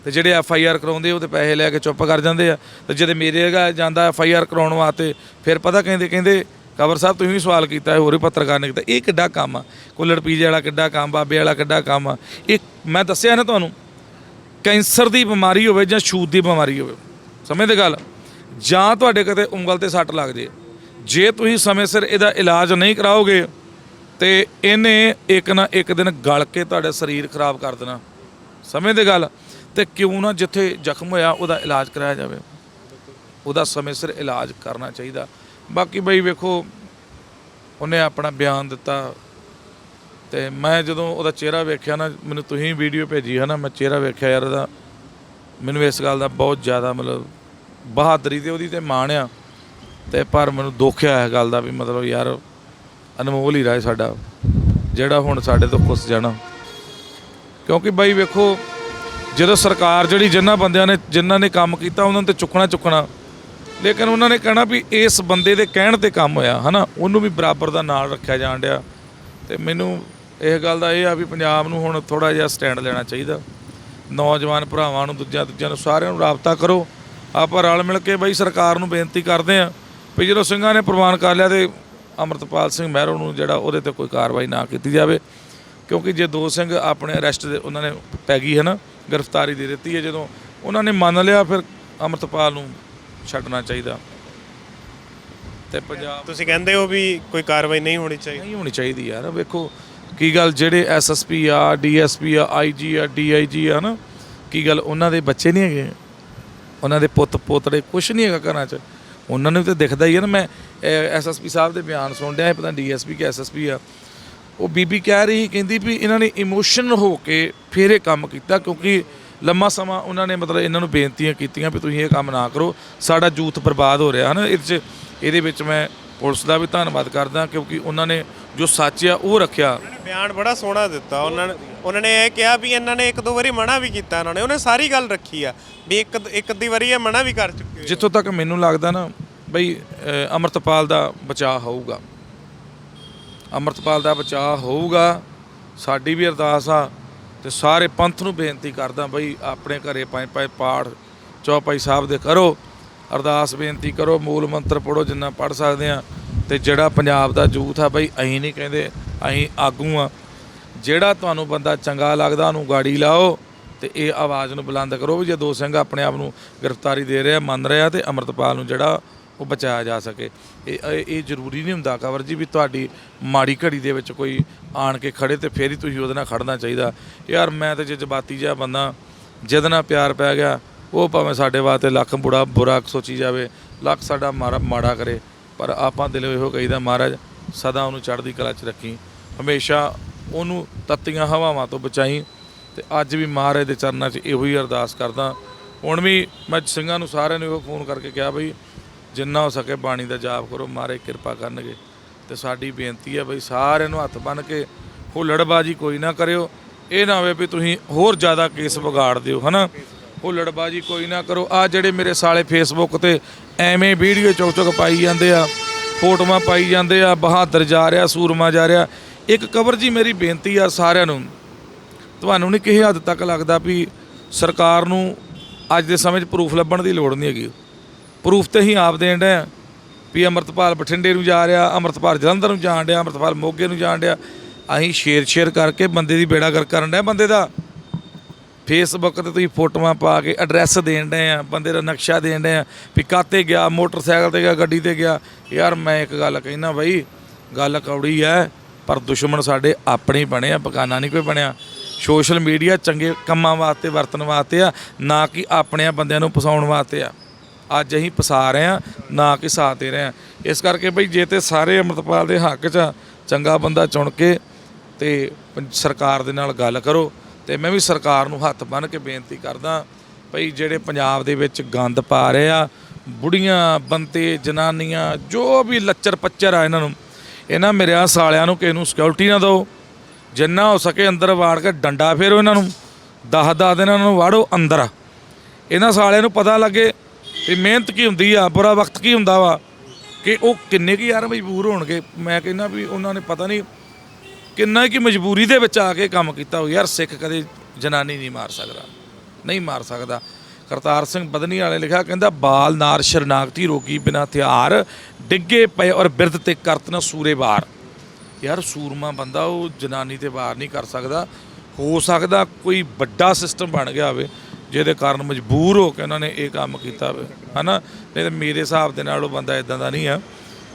ਤੇ ਜਿਹੜੇ ਐਫ ਆਈ ਆਰ ਕਰਾਉਂਦੇ ਉਹ ਤੇ ਪੈਸੇ ਲੈ ਕੇ ਚੁੱਪ ਕਰ ਜਾਂਦੇ ਆ। ਤੇ ਜਦ ਮੇਰੇ ਹੈਗਾ ਜਾਂਦਾ ਐਫ ਆਈ ਆਰ ਕਰਾਉਣ ਵਾਸਤੇ, ਫਿਰ ਪਤਾ ਕਹਿੰਦੇ ਕਹਿੰਦੇ, ਕਬਰ ਸਾਹਿਬ ਤੁਸੀਂ ਵੀ ਸਵਾਲ ਕੀਤਾ ਹੋਰ ਵੀ ਪੱਤਰਕਾਰ ਨੇ ਕੀਤਾ। ਇਹ ਕਿੱਡਾ ਕੰਮ ਆ? ਕੁੱਲੜ ਪੀਜੇ ਵਾਲਾ ਕਿੱਡਾ ਕੰਮ ਬਾਬੇ ਵਾਲਾ ਕਿੱਡਾ ਕੰਮ ਆ? ਇਹ ਮੈਂ ਦੱਸਿਆ ਨਾ ਤੁਹਾਨੂੰ, ਕੈਂਸਰ ਦੀ ਬਿਮਾਰੀ ਹੋਵੇ ਜਾਂ ਛੂਤ ਦੀ ਬਿਮਾਰੀ ਹੋਵੇ, ਸਮਝਦੇ ਗੱਲ? ਜਾਂ ਤੁਹਾਡੇ ਕਿਤੇ ਉਂਗਲ ਤੇ ਸੱਟ ਲੱਗ ਜੇ। ਜੇ ਤੁਸੀਂ ਸਮੇਂ ਸਿਰ ਇਹਦਾ ਇਲਾਜ ਨਹੀਂ ਕਰਾਓਗੇ, ਤੇ ਇਹਨੇ ਇੱਕ ਨਾ ਇੱਕ ਦਿਨ ਗਲ ਕੇ ਤੁਹਾਡਾ ਸਰੀਰ ਖਰਾਬ ਕਰ ਦੇਣਾ। ਸਮਝਦੇ ਗੱਲ? ਤੇ ਕਿਉਂ ਨਾ ਜਿੱਥੇ ਜ਼ਖਮ ਹੋਇਆ ਉਹਦਾ ਇਲਾਜ ਕਰਾਇਆ ਜਾਵੇ। ਉਹਦਾ ਸਮੇਂ ਸਿਰ ਇਲਾਜ ਕਰਨਾ ਚਾਹੀਦਾ। ਬਾਕੀ ਬਈ ਵੇਖੋ, ਉਹਨੇ ਆਪਣਾ ਬਿਆਨ ਦਿੱਤਾ। ਤੇ ਮੈਂ ਜਦੋਂ ਉਹਦਾ ਚਿਹਰਾ ਵੇਖਿਆ ਨਾ, ਮੈਨੂੰ ਤੁਸੀਂ ਵੀਡੀਓ ਭੇਜੀ ਹੈ ਨਾ, ਮੈਂ ਚਿਹਰਾ ਵੇਖਿਆ ਯਾਰ ਉਹਦਾ। ਮੈਨੂੰ ਇਸ ਗੱਲ ਦਾ ਬਹੁਤ ਜ਼ਿਆਦਾ ਮਤਲਬ ਬਹਾਦਰੀ ਤੇ ਉਹਦੀ ਤੇ ਮਾਣ ਆ। ਤੇ ਪਰ ਮੈਨੂੰ ਦੁੱਖ ਆ ਇਸ ਗੱਲ ਦਾ ਵੀ ਮਤਲਬ ਯਾਰ ਅਨਮੋਲ ਹੀ ਰਾਏ ਸਾਡਾ, ਜਿਹੜਾ ਹੁਣ ਸਾਡੇ ਤੋਂ ਖੁੱਸ ਜਾਣਾ। ਕਿਉਂਕਿ ਬਾਈ ਵੇਖੋ ਜਦੋਂ ਸਰਕਾਰ ਜਿਹੜੀ ਜਿਨ੍ਹਾਂ ਬੰਦਿਆਂ ਨੇ ਜਿਨ੍ਹਾਂ ਨੇ ਕੰਮ ਕੀਤਾ, ਉਹਨਾਂ ਤੇ ਚੁੱਕਣਾ ਚੁੱਕਣਾ। ਲੇਕਿਨ ਉਹਨਾਂ ਨੇ ਕਹਿਣਾ ਵੀ ਇਸ ਬੰਦੇ ਦੇ ਕਹਿਣ ਤੇ ਕੰਮ ਹੋਇਆ, ਹਨਾ? ਉਹਨੂੰ ਵੀ ਬਰਾਬਰ ਦਾ ਨਾਲ ਰੱਖਿਆ ਜਾਣ ਡਿਆ। ਤੇ ਮੈਨੂੰ ਇਹ ਗੱਲ ਦਾ ਇਹ ਆ ਵੀ ਪੰਜਾਬ ਨੂੰ ਹੁਣ ਥੋੜਾ ਜਿਹਾ ਸਟੈਂਡ ਲੈਣਾ ਚਾਹੀਦਾ। ਨੌਜਵਾਨ ਭਰਾਵਾਂ ਨੂੰ ਦੂਜਿਆਂ ਦੂਜਿਆਂ ਨੂੰ ਸਾਰਿਆਂ ਨੂੰ ਰਾਬਤਾ ਕਰੋ। ਆਪਾਂ ਰਲ ਮਿਲ ਕੇ ਬਈ ਸਰਕਾਰ ਨੂੰ ਬੇਨਤੀ ਕਰਦੇ ਆਂ ਵੀ ਜਦੋਂ ਸਿੰਘਾਂ ਨੇ ਪ੍ਰਵਾਨ ਕਰ ਲਿਆ ਤੇ ਅਮਰਤਪਾਲ ਸਿੰਘ ਮਹਿਰੋ ਨੂੰ ਜਿਹੜਾ ਉਹਦੇ ਤੇ ਕੋਈ ਕਾਰਵਾਈ ਨਾ ਕੀਤੀ ਜਾਵੇ। ਕਿਉਂਕਿ ਜੇ ਦੋ ਸਿੰਘ ਆਪਣੇ ਅਰੈਸਟ ਦੇ ਉਹਨਾਂ ਨੇ ਪੈ ਗਈ ਹੈ ਨਾ ਗ੍ਰਿਫਤਾਰੀ ਦੇ ਦਿੱਤੀ ਹੈ। ਜਦੋਂ ਉਹਨਾਂ ਨੇ ਮੰਨ ਲਿਆ ਫਿਰ ਅਮਰਤਪਾਲ ਨੂੰ ਛੱਡਣਾ ਚਾਹੀਦਾ। ਤੇ ਪੰਜਾਬ ਤੁਸੀਂ ਕਹਿੰਦੇ ਹੋ ਵੀ ਕੋਈ ਕਾਰਵਾਈ ਨਹੀਂ ਹੋਣੀ ਚਾਹੀਦੀ। ਨਹੀਂ ਹੋਣੀ ਚਾਹੀਦੀ ਯਾਰ। ਵੇਖੋ ਕੀ ਗੱਲ ਜਿਹੜੇ ਐਸਐਸਪੀ ਆ ਡੀਐਸਪੀ ਆ ਆਈਜੀ ਆ ਡੀਆਈਜੀ ਆ ਨਾ ਕੀ ਗੱਲ ਉਹਨਾਂ ਦੇ ਬੱਚੇ ਨਹੀਂ ਹੈਗੇ? ਉਹਨਾਂ ਦੇ ਪੁੱਤ ਪੋਤੜੇ ਕੁਝ ਨਹੀਂ ਹੈਗਾ ਘਰਾਂ 'ਚ। ਉਹਨਾਂ ਨੂੰ ਤਾਂ ਦਿਖਦਾ ਹੀ ਹੈ ਨਾ। ਮੈਂ ਐਸਐਸਪੀ ਸਾਹਿਬ ਦੇ ਬਿਆਨ ਸੁਣ ਰਿਹਾ ਪਤਾ ਡੀਐਸਪੀ ਕਿ ਐਸਐਸਪੀ ਆ। ਉਹ ਬੀਬੀ ਕਹਿ ਰਹੀ ਕਹਿੰਦੀ ਵੀ ਇਹਨਾਂ ਨੇ ਇਮੋਸ਼ਨਲ ਹੋ ਕੇ ਫਿਰ ਇਹ ਕੰਮ ਕੀਤਾ ਕਿਉਂਕਿ ਲੰਮਾ ਸਮਾਂ ਉਹਨਾਂ ਨੇ ਮਤਲਬ ਇਹਨਾਂ ਨੂੰ ਬੇਨਤੀਆਂ ਕੀਤੀਆਂ ਵੀ ਤੁਸੀਂ ਇਹ ਕੰਮ ਨਾ ਕਰੋ ਸਾਡਾ ਯੂਥ ਬਰਬਾਦ ਹੋ ਰਿਹਾ ਹੈ ਇਹਦੇ 'ਚ ਇਹਦੇ ਵਿੱਚ ਮੈਂ ਪੁਲਿਸ ਦਾ ਵੀ ਧੰਨਵਾਦ ਕਰਦਾ ਕਿਉਂਕਿ ਉਹਨਾਂ ਨੇ ਜੋ ਸੱਚ ਆ ਉਹ ਰੱਖਿਆ। ਉਹਨਾਂ ਬਿਆਨ ਬੜਾ ਸੋਹਣਾ ਦਿੱਤਾ ਉਹਨਾਂ ਨੇ ਉਹਨਾਂ ਨੇ ਇਹ ਕਿਹਾ ਵੀ ਇਹਨਾਂ ਨੇ ਇੱਕ ਦੋ ਵਾਰੀ ਮਨਾ ਵੀ ਕੀਤਾ ਇਹਨਾਂ ਨੇ ਉਹਨੇ ਸਾਰੀ ਗੱਲ ਰੱਖੀ ਆ ਵੀ ਇੱਕ ਇੱਕ ਅੱਧੀ ਵਾਰੀ ਇਹ ਮਨਾ ਵੀ ਕਰ ਚੁੱਕੇ। ਜਿੱਥੋਂ ਤੱਕ ਮੈਨੂੰ ਲੱਗਦਾ ਨਾ ਬਈ ਅਮਰਤਪਾਲ ਦਾ ਬਚਾਅ ਹੋਊਗਾ। ਅਮਰਤਪਾਲ ਦਾ ਬਚਾਅ ਹੋਊਗਾ, ਸਾਡੀ ਵੀ ਅਰਦਾਸ ਆ ਤੇ ਸਾਰੇ ਪੰਥ ਨੂੰ ਬੇਨਤੀ ਕਰਦਾ ਬਈ ਆਪਣੇ ਘਰੇ ਪੰਜ ਪੰਜ ਪਾਠ ਚੌਪਾਈ ਸਾਹਿਬ ਦੇ ਕਰੋ, ਅਰਦਾਸ ਬੇਨਤੀ ਕਰੋ, ਮੂਲ ਮੰਤਰ ਪੜੋ ਜਿੰਨਾ ਪੜ ਸਕਦੇ ਆ ਤੇ ਜਿਹੜਾ ਪੰਜਾਬ ਦਾ ਯੂਥ ਆ ਬਈ ਅਸੀਂ ਨਹੀਂ ਕਹਿੰਦੇ, ਅਸੀਂ ਆਗੂ ਆ। ਜਿਹੜਾ ਤੁਹਾਨੂੰ ਬੰਦਾ ਚੰਗਾ ਲੱਗਦਾ ਉਹਨੂੰ ਗਾੜੀ ਲਾਓ ਤੇ ਇਹ ਆਵਾਜ਼ ਨੂੰ ਬੁਲੰਦ ਕਰੋ ਵੀ ਜੇ ਦੋ ਸਿੰਘ ਆਪਣੇ ਆਪ ਨੂੰ ਗ੍ਰਿਫਤਾਰੀ ਦੇ ਰਿਹਾ, ਮੰਨ ਰਿਹਾ ਤੇ ਅਮਰਤਪਾਲ ਨੂੰ ਜਿਹੜਾ ਉਹ ਬਚਾਇਆ ਜਾ ਸਕੇ। ਇਹ ਇਹ ਇਹ ਜ਼ਰੂਰੀ ਨਹੀਂ ਹੁੰਦਾ ਕਵਰ ਜੀ ਵੀ ਤੁਹਾਡੀ ਮਾੜੀ ਘੜੀ ਦੇ ਵਿੱਚ ਕੋਈ ਆਣ ਕੇ ਖੜੇ ਤੇ ਫੇਰ ਹੀ ਤੁਸੀਂ ਉਹਦੇ ਨਾਲ ਖੜਨਾ ਚਾਹੀਦਾ। ਯਾਰ ਮੈਂ ਤੇ ਜਜ਼ਬਾਤੀ ਜਿਹਾ ਬੰਦਾ, ਜਿਹਦੇ ਨਾਲ ਪਿਆਰ ਪੈ ਗਿਆ, ਉਹ ਭਾਵੇਂ ਸਾਡੇ ਵਾਸਤੇ ਲੱਖ ਬੁੜਾ, ਬੁਰਾ ਸੋਚੀ ਜਾਵੇ, ਲੱਖ ਸਾਡਾ ਮਾੜਾ ਮਾੜਾ ਕਰੇ, ਪਰ ਆਪਾਂ ਦਿਲੋਂ ਇਹੋ ਕਹੀਦਾ ਮਹਾਰਾਜ, ਸਦਾ ਉਹਨੂੰ ਚੜ੍ਹਦੀ ਕਲਾ 'ਚ ਰੱਖੀ। ਹਮੇਸ਼ਾ ਉਹਨੂੰ ਤੱਤੀਆਂ ਹਵਾਵਾਂ ਤੋਂ ਬਚਾਈ ਤੇ ਅੱਜ ਵੀ ਮਹਾਰਾਜ ਦੇ ਚਰਨਾਂ 'ਚ ਇਹੋ ਹੀ ਅਰਦਾਸ ਕਰਦਾ। ਹੁਣ ਵੀ ਮੈਂ ਸਿੰਘਾਂ ਨੂੰ ਸਾਰਿਆਂ ਨੂੰ ਇਹੋ ਫੋਨ ਕਰਕੇ ਕਿਹਾ ਬਈ ਜਿੰਨਾ ਹੋ ਸਕੇ ਬਾਣੀ ਦਾ ਜਾਪ ਕਰੋ ਮਾਰੇ ਕਿਰਪਾ ਕਰਨਗੇ। ਤੇ ਸਾਡੀ ਬੇਨਤੀ ਹੈ ਬਈ ਸਾਰਿਆਂ ਨੂੰ ਹੱਥ ਬੰਨ ਕੇ ਹੁੱਲੜਬਾਜੀ ਕੋਈ ਨਾ ਕਰਿਓ। ਇਹ ਨਾ ਹੋਵੇ ਵੀ ਤੁਸੀਂ ਹੋਰ ਜ਼ਿਆਦਾ ਕੇਸ ਵਿਗਾੜ ਦਿਓ, ਹਨਾ? ਹੁੱਲੜਬਾਜੀ ਕੋਈ ਨਾ ਕਰੋ। ਆ ਜਿਹੜੇ ਮੇਰੇ ਸਾਲੇ ਫੇਸਬੁੱਕ ਤੇ ਐਵੇਂ ਵੀਡੀਓ ਚੁੱਕ ਚੁੱਕ ਪਾਈ ਜਾਂਦੇ ਆ, ਫੋਟੋਆਂ ਪਾਈ ਜਾਂਦੇ ਆ, ਬਹਾਦਰ ਜਾ ਰਿਹਾ, ਸੂਰਮਾ ਜਾ ਰਿਹਾ। ਇੱਕ ਕਵਰ ਜੀ ਮੇਰੀ ਬੇਨਤੀ ਆ ਸਾਰਿਆਂ ਨੂੰ। ਤੁਹਾਨੂੰ ਨਹੀਂ ਕਿਸੇ ਹੱਦ ਤੱਕ ਲੱਗਦਾ ਵੀ ਸਰਕਾਰ ਨੂੰ ਅੱਜ ਦੇ ਸਮੇਂ 'ਚ ਪ੍ਰੂਫ ਲੱਭਣ ਦੀ ਲੋੜ ਨਹੀਂ ਹੈਗੀ। ਪ੍ਰੂਫ ਤੇ ਹੀ ਆਪ ਦੇਣ ਡਏ ਵੀ ਅਮਰਤਪਾਲ ਬਠਿੰਡੇ ਨੂੰ ਜਾ ਰਿਹਾ, ਅਮਰਤਪਾਲ ਜਲੰਧਰ ਨੂੰ ਜਾਣ ਡਿਆ, ਅਮਰਤਪਾਲ ਮੋਗੇ ਨੂੰ ਜਾਣ ਡਿਆ। ਅਸੀਂ ਸ਼ੇਅਰ ਸ਼ੇਅਰ ਕਰਕੇ ਬੰਦੇ ਦੀ ਬੇੜਾ ਕਰ ਕਰਨ ਡਿਆ ਬੰਦੇ ਦਾ। ਫੇਸਬੁੱਕ ਤੇ ਤੁਸੀਂ ਫੋਟੋਆਂ ਪਾ ਕੇ ਐਡਰੈਸ ਦੇਣ ਡਏ ਆ, ਬੰਦੇ ਦਾ ਨਕਸ਼ਾ ਦੇਣ ਡਏ ਆ ਵੀ ਕਾਤੇ ਗਿਆ, ਮੋਟਰਸਾਈਕਲ ਤੇ ਗਿਆ, ਗੱਡੀ ਤੇ ਗਿਆ। ਯਾਰ ਮੈਂ ਇੱਕ ਗੱਲ ਕਹਿਣਾ ਬਈ, ਗੱਲ ਕੌੜੀ ਐ, ਪਰ ਦੁਸ਼ਮਣ ਸਾਡੇ ਆਪਣੇ ਹੀ ਬਣੇ ਆ, ਬਗਾਨਾ ਨਹੀਂ ਕੋਈ ਬਣਿਆ। ਸੋਸ਼ਲ ਮੀਡੀਆ ਚੰਗੇ ਕੰਮਾਂ ਵਾਸਤੇ, ਵਰਤਣ ਵਾਸਤੇ ਆ, ਨਾ ਕਿ ਆਪਣੇ ਬੰਦਿਆਂ ਨੂੰ ਫਸਾਉਣ ਵਾਸਤੇ ਆ। ਅੱਜ ਅਸੀਂ ਪਸਾ ਰਹੇ ਆ ਨਾ ਕਿ ਸਾਥ ਦੇ ਰਹੇ ਆ ਇਸ ਕਰਕੇ ਬਈ ਜੇ ਤੇ ਸਾਰੇ ਅੰਮ੍ਰਿਤਪਾਲ ਦੇ ਹੱਕ 'ਚ ਆ, ਚੰਗਾ ਬੰਦਾ ਚੁਣ ਕੇ ਤੇ ਪੰ- ਸਰਕਾਰ ਦੇ ਨਾਲ ਗੱਲ ਕਰੋ ਤੇ ਮੈਂ ਵੀ ਸਰਕਾਰ ਨੂੰ ਹੱਥ ਬੰਨ੍ਹ ਕੇ ਬੇਨਤੀ ਕਰਦਾ ਭਈ ਜਿਹੜੇ ਪੰਜਾਬ ਦੇ ਵਿੱਚ ਗੰਦ ਪਾ ਰਹੇ ਆ ਬੁੜੀਆਂ ਬੰਤੇ ਜਨਾਨੀਆਂ ਜੋ ਵੀ ਲੱਚਰ ਪੱਚਰ ਆ ਇਹਨਾਂ ਨੂੰ ਇਹਨਾਂ ਮੇਰਿਆਂ ਸਾਲਿਆਂ ਨੂੰ ਕਿਸੇ ਨੂੰ ਸਿਕਿਉਰਿਟੀ ਨਾ ਦਿਓ। ਜਿੰਨਾ ਹੋ ਸਕੇ ਅੰਦਰ ਵਾੜ ਕੇ ਡੰਡਾ ਫੇਰੋ ਇਹਨਾਂ ਨੂੰ ਦਸ ਦਸ ਦਿਨ ਇਹਨਾਂ ਨੂੰ ਵਾੜੋ ਅੰਦਰ। ਇਹਨਾਂ ਸਾਲਿਆਂ ਨੂੰ ਪਤਾ ਲੱਗੇ ਵੀ ਮਿਹਨਤ ਕੀ ਹੁੰਦੀ ਆ, ਬੁਰਾ ਵਕਤ ਕੀ ਹੁੰਦਾ ਵਾ? ਕਿ ਉਹ ਕਿੰਨੇ ਕੀ ਯਾਰ ਮਜਬੂਰ ਹੋਣਗੇ? ਮੈਂ ਕਹਿੰਦਾ ਵੀ ਉਹਨਾਂ ਨੇ ਪਤਾ ਨਹੀਂ ਕਿੰਨਾ ਕੀ ਮਜਬੂਰੀ ਦੇ ਵਿੱਚ ਆ ਕੇ ਕੰਮ ਕੀਤਾ ਹੋ ਯਾਰ ਸਿੱਖ ਕਦੇ ਜਨਾਨੀ ਨਹੀਂ ਮਾਰ ਸਕਦਾ, ਨਹੀਂ ਮਾਰ ਸਕਦਾ। ਕਰਤਾਰ ਸਿੰਘ ਬਦਨੀ ਵਾਲੇ ਲਿਖਿਆ, ਕਹਿੰਦਾ, ਬਾਲ ਨਾਰ ਸ਼ਰਨਾਗਤੀ ਰੋਗੀ ਬਿਨਾ ਹਥਿਆਰ ਡਿੱਗੇ ਪਏ ਔਰ ਬਿਰਧ ਤੇ ਕਰਤਨ ਸੂਰੇ ਵਾਰ। ਯਾਰ ਸੂਰਮਾ ਬੰਦਾ, ਉਹ ਜਨਾਨੀ ਤੇ ਵਾਰ ਨਹੀਂ ਕਰ ਸਕਦਾ। ਹੋ ਸਕਦਾ ਕੋਈ ਵੱਡਾ ਸਿਸਟਮ ਬਣ ਗਿਆ ਹੋਵੇ। ਜਿਹਦੇ ਕਾਰਨ ਮਜਬੂਰ ਹੋ ਕੇ ਉਹਨਾਂ ਨੇ ਇਹ ਕੰਮ ਕੀਤਾ ਹੋਵੇ ਹਨਾ? ਨਹੀਂ ਮੇਰੇ ਹਿਸਾਬ ਦੇ ਨਾਲ ਉਹ ਬੰਦਾ ਇਦਾਂ ਦਾ ਨਹੀਂ ਆ।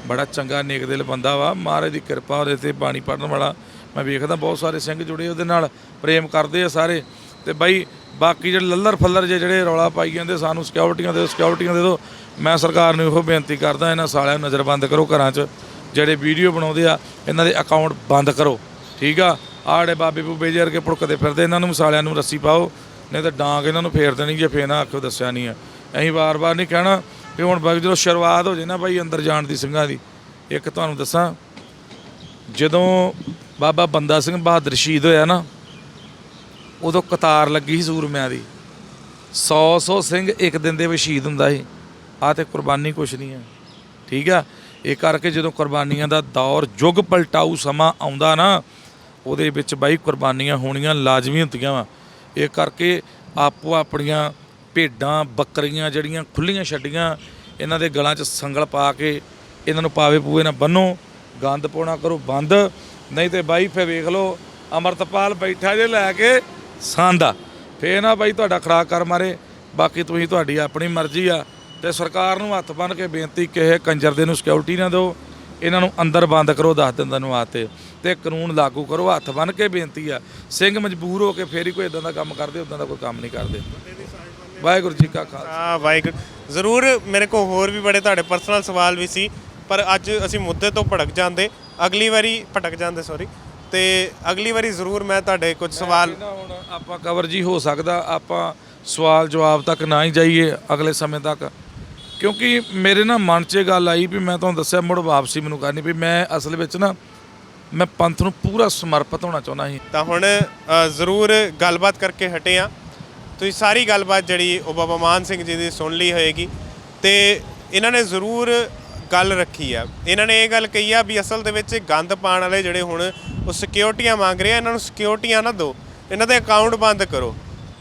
ਬੜਾ ਚੰਗਾ, ਨੇਕ ਦਿਲ ਬੰਦਾ ਵਾ। ਮਹਾਰਾਜ ਦੀ ਕਿਰਪਾ ਉਹਦੇ ਤੇ ਬਾਣੀ ਪੜਨ ਵਾਲਾ। ਮੈਂ ਵੇਖਦਾ ਬਹੁਤ ਸਾਰੇ ਸਿੰਘ ਜੁੜੇ ਉਹਦੇ ਨਾਲ, ਪ੍ਰੇਮ ਕਰਦੇ ਆ ਸਾਰੇ। ਤੇ ਬਾਈ, ਬਾਕੀ ਜਿਹੜੇ ਲੱਲਰ ਫੱਲਰ ਜਿਹੇ ਜਿਹੜੇ ਰੌਲਾ ਪਾਈ ਜਾਂਦੇ, ਸਾਨੂੰ ਸਿਕਿਉਰਿਟੀਆਂ ਦੇ ਦਿਓ, ਸਿਕਿਉਰਿਟੀਆਂ ਦੇ ਦਿਓ। ਮੈਂ ਸਰਕਾਰ ਨੂੰ ਇਹੋ ਬੇਨਤੀ ਕਰਦਾ, ਇਹਨਾਂ ਸਾਲਿਆਂ ਨੂੰ ਨਜ਼ਰਬੰਦ ਕਰੋ ਘਰਾਂ 'ਚ। ਜਿਹੜੇ ਵੀਡੀਓ ਬਣਾਉਂਦੇ ਆ, ਇਹਨਾਂ ਦੇ ਅਕਾਊਂਟ ਬੰਦ ਕਰੋ। ਠੀਕ ਆ? ਆੜੇ ਬਾਬੇ ਬੂਬੇ ਜਿਹੇ ਵਰਗੇ ਭੁੜਕਦੇ ਫਿਰਦੇ, ਇਹਨਾਂ ਨੂੰ ਸਾਲਿਆਂ ਨੂੰ ਰੱਸੀ ਪਾਓ। ਨਹੀਂ ਤਾਂ ਡਾਂਗ ਇਹਨਾਂ ਨੂੰ ਫੇਰ ਦੇਣੀ ਜੇ ਫੇਰ ਨਾ ਆਖਿਓ ਦੱਸਿਆ ਨਹੀਂ ਆ। ਅਸੀਂ ਵਾਰ-ਵਾਰ ਨਹੀਂ ਕਹਿਣਾ ਕਿ ਹੁਣ ਬਈ ਜਦੋਂ ਸ਼ੁਰੂਆਤ ਹੋ ਜੇ ਨਾ ਬਾਈ ਅੰਦਰ ਜਾਣ ਦੀ ਸਿੰਘਾਂ ਦੀ, ਇੱਕ ਤੁਹਾਨੂੰ ਦੱਸਾਂ, ਜਦੋਂ ਬਾਬਾ ਬੰਦਾ ਸਿੰਘ ਬਹਾਦਰ ਸ਼ਹੀਦ ਹੋਇਆ ਨਾ, ਉਦੋਂ ਕਤਾਰ ਲੱਗੀ ਸੀ ਸੂਰਮਿਆਂ ਦੀ। 100 100 ਸਿੰਘ ਇੱਕ ਦਿਨ ਦੇ ਵਿੱਚ ਸ਼ਹੀਦ ਹੁੰਦਾ ਸੀ। ਆ ਤੇ ਕੁਰਬਾਨੀ ਕੁਛ ਨਹੀਂ ਹੈ। ਠੀਕ ਆ? ਇਹ ਕਰਕੇ ਜਦੋਂ ਕੁਰਬਾਨੀਆਂ ਦਾ ਦੌਰ ਯੁੱਗ ਪਲਟਾਊ ਸਮਾਂ ਆਉਂਦਾ ਨਾ, ਉਹਦੇ ਵਿੱਚ ਬਾਈ ਕੁਰਬਾਨੀਆਂ ਹੋਣੀਆਂ ਲਾਜ਼ਮੀ ਹੁੰਦੀਆਂ ਵਾ। ਇਹ ਕਰਕੇ ਆਪੋ ਆਪਣੀਆਂ ਭੇਡਾਂ, ਬੱਕਰੀਆਂ ਜਿਹੜੀਆਂ ਖੁੱਲੀਆਂ ਛੱਡੀਆਂ, ਇਹਨਾਂ ਦੇ ਗਲਾਂ 'ਚ ਸੰਗਲ ਪਾ ਕੇ ਇਹਨਾਂ ਨੂੰ ਪਾਵੇ ਪੂਵੇ ਨਾ ਬੰਨੋ। ਗੰਦ ਪਾਉਣਾ ਕਰੋ ਬੰਦ। ਨਹੀਂ ਤੇ ਬਾਈ ਫੇ ਵੇਖ ਲਓ, ਅਮਰਤਪਾਲ ਬੈਠਾ ਜੇ ਲੈ ਕੇ ਸਾਂਦਾ। ਫੇ ਨਾ ਬਾਈ ਤੁਹਾਡਾ ਖਰਾਕ ਕਰ ਮਾਰੇ। ਬਾਕੀ ਤੁਸੀਂ ਤੁਹਾਡੀ ਆਪਣੀ ਮਰਜ਼ੀ ਆ। ਤੇ ਸਰਕਾਰ ਨੂੰ ਹੱਥ ਬੰਨ ਕੇ ਬੇਨਤੀ, ਕਿਸੇ ਕੰਜਰ ਦੇ ਨੂੰ ਸਿਕਿਉਰਿਟੀ ਨਾ ਦਿਓ। ਇਹਨਾਂ ਨੂੰ ਅੰਦਰ ਬੰਦ ਕਰੋ 10 ਦਿਨ ਨੂੰ ਆਤੇ ਤੇ। ਕਾਨੂੰਨ ਲਾਗੂ ਕਰੋ ਹੱਥ ਬੰਨ ਕੇ ਬੇਨਤੀ ਆ। ਸਿੰਘ ਮਜਬੂਰ ਹੋ ਕੇ ਫੇਰ ਹੀ ਕੋਈ ਇਦਾਂ ਦਾ ਕੰਮ ਕਰਦੇ ਉਦਾਂ ਦਾ ਕੋਈ ਕੰਮ ਨਹੀਂ ਕਰਦੇ। ਵਾਹਿਗੁਰੂ ਜੀ ਕਾ ਖਾਲਸਾ। ਆ ਵਾਹਿਗੁਰੂ। ਜ਼ਰੂਰ ਮੇਰੇ ਕੋਲ ਹੋਰ ਵੀ ਬੜੇ ਤੁਹਾਡੇ ਪਰਸਨਲ ਸਵਾਲ ਵੀ ਸੀ ਪਰ ਅੱਜ ਅਸੀਂ ਮੁੱਦੇ ਤੋਂ ਭਟਕ ਜਾਂਦੇ। ਅਗਲੀ ਵਾਰੀ ਭਟਕ ਜਾਂਦੇ ਸੌਰੀ ਤੇ ਅਗਲੀ ਵਾਰੀ ਜ਼ਰੂਰ ਮੈਂ ਤੁਹਾਡੇ ਕੁਝ ਸਵਾਲ ਆਪਾਂ ਕਵਰ ਜੀ ਹੋ ਸਕਦਾ ਆਪਾਂ ਸਵਾਲ ਜਵਾਬ ਤੱਕ ਨਾ ਹੀ ਜਾਈਏ ਅਗਲੇ ਸਮੇਂ ਤੱਕ। ਕਿਉਂਕਿ ਮੇਰੇ ਨਾ ਮਨ 'ਚ ਇਹ ਗੱਲ ਆਈ ਵੀ ਮੈਂ ਤੁਹਾਨੂੰ ਦੱਸਿਆ ਮੁੜ ਵਾਪਸੀ ਮੈਨੂੰ ਕਰਨੀ ਵੀ ਮੈਂ ਅਸਲ ਵਿੱਚ ਨਾ ਮੈਂ ਪੰਥ ਨੂੰ ਪੂਰਾ ਸਮਰਪਿਤ ਹੋਣਾ ਚਾਹੁੰਦਾ ਸੀ। ਤਾਂ ਹੁਣ ਅ, ਜ਼ਰੂਰ ਗੱਲਬਾਤ ਕਰਕੇ ਹਟੇ ਆ। ਤੁਸੀਂ ਸਾਰੀ ਗੱਲਬਾਤ ਜਿਹੜੀ ਉਹ ਬਾਬਾ ਮਾਨ ਸਿੰਘ ਜੀ ਦੀ ਸੁਣ ਲਈ ਹੋਏਗੀ। ਤੇ ਇਹਨਾਂ ਨੇ ਜ਼ਰੂਰ ਗੱਲ ਰੱਖੀ ਆ। ਇਹਨਾਂ ਨੇ ਇਹ ਗੱਲ ਕਹੀ ਆ ਵੀ ਅਸਲ ਦੇ ਵਿੱਚ ਗੰਦ ਪਾਣ ਵਾਲੇ ਜਿਹੜੇ ਹੁਣ ਉਹ ਸਿਕਿਉਰਿਟੀਆਂ ਮੰਗ ਰਹੇ ਆ। ਇਹਨਾਂ ਨੂੰ ਸਿਕਿਉਰਿਟੀਆਂ ਨਾ ਦਿਓ। ਇਹਨਾਂ ਦੇ ਅਕਾਊਂਟ ਬੰਦ ਕਰੋ।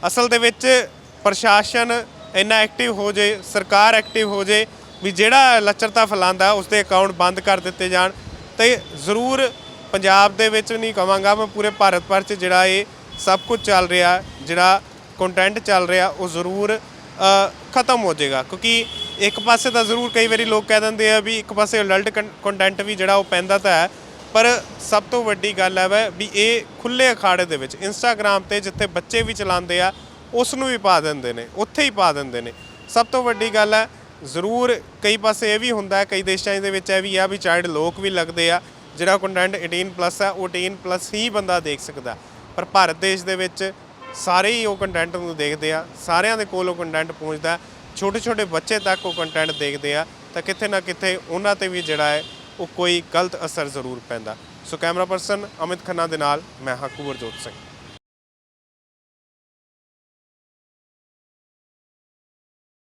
ਅਸਲ ਦੇ ਵਿੱਚ ਪ੍ਰਸ਼ਾਸਨ ਇੰਨਾ ਐਕਟਿਵ ਹੋ ਜੇ, ਸਰਕਾਰ ਐਕਟਿਵ ਹੋ ਜੇ, ਵੀ ਜਿਹੜਾ ਲੱਚਰਤਾ ਫੈਲਾਉਂਦਾ ਉਸ ਦੇ ਅਕਾਊਂਟ ਬੰਦ ਕਰ ਦਿੱਤੇ ਜਾਣ। ਤੇ ਜ਼ਰੂਰ ਪੰਜਾਬ ਦੇ ਵਿੱਚ ਨਹੀਂ ਕਵਾਂਗਾ, ਮੈਂ ਪੂਰੇ ਭਾਰਤ ਭਰ 'ਚ ਜਿਹੜਾ ਇਹ ਸਭ ਕੁਝ ਚੱਲ ਰਿਹਾ, ਜਿਹੜਾ ਕੰਟੈਂਟ ਚੱਲ ਰਿਹਾ, ਉਹ ਜ਼ਰੂਰ ਖਤਮ ਹੋ ਜਾਏਗਾ। ਕਿਉਂਕਿ ਇੱਕ ਪਾਸੇ ਤਾਂ ਜ਼ਰੂਰ ਕਈ ਵਾਰੀ ਲੋਕ ਕਹਿ ਦਿੰਦੇ ਆ ਵੀ ਇੱਕ ਪਾਸੇ ਅਡਲਟ ਕੰਟੈਂਟ ਵੀ ਜਿਹੜਾ ਉਹ ਪੈਂਦਾ ਤਾਂ ਹੈ, ਪਰ ਸਭ ਤੋਂ ਵੱਡੀ ਗੱਲ ਹੈ ਵਾ ਵੀ ਇਹ ਖੁੱਲੇ ਅਖਾੜੇ ਦੇ ਵਿੱਚ ਇੰਸਟਾਗ੍ਰam ਤੇ ਜਿੱਥੇ ਬੱਚੇ ਵੀ ਚਲਾਉਂਦੇ ਆ ਉਸ ਨੂੰ ਵੀ ਪਾ ਦਿੰਦੇ ਨੇ, ਉੱਥੇ ਹੀ ਪਾ ਦਿੰਦੇ ਨੇ। ਸਭ ਤੋਂ ਵੱਡੀ ਗੱਲ ਹੈ, ਜ਼ਰੂਰ ਕਈ ਪਾਸੇ ਇਹ ਵੀ ਹੁੰਦਾ ਕਈ ਦੇਸ਼ਾਂ ਦੇ ਵਿੱਚ ਇਹ ਵੀ ਆ ਵੀ ਚਾਈਲਡ ਲੋਕ ਵੀ ਲੱਗਦੇ ਆ, ਜਿਹੜਾ ਕੰਟੈਂਟ 18 ਪਲੱਸ ਆ ਉਹ 18 ਪਲੱਸ ਹੀ ਬੰਦਾ ਦੇਖ ਸਕਦਾ। ਪਰ ਭਾਰਤ ਦੇਸ਼ ਦੇ ਵਿੱਚ ਸਾਰੇ ਹੀ ਉਹ ਕੰਟੈਂਟ ਨੂੰ ਦੇਖਦੇ ਆ, ਸਾਰਿਆਂ ਦੇ ਕੋਲ ਉਹ ਕੰਟੈਂਟ ਪਹੁੰਚਦਾ ਛੋਟੇ ਛੋਟੇ ਬੱਚੇ ਤੱਕ ਉਹ ਕੰਟੈਂਟ ਦੇਖਦੇ ਆ, ਤਾਂ ਕਿਤੇ ਨਾ ਕਿਤੇ ਉਹਨਾਂ ਤੇ ਵੀ ਜਿਹੜਾ ਹੈ, ਉਹ ਕੋਈ ਗਲਤ ਅਸਰ ਜ਼ਰੂਰ ਪੈਂਦਾ। So camera person Amit Khanna ਦੇ ਨਾਲ, ਮੈਂ ਹਾਂ, ਕੁਵਰਜੋਤ ਸਿੰਘ।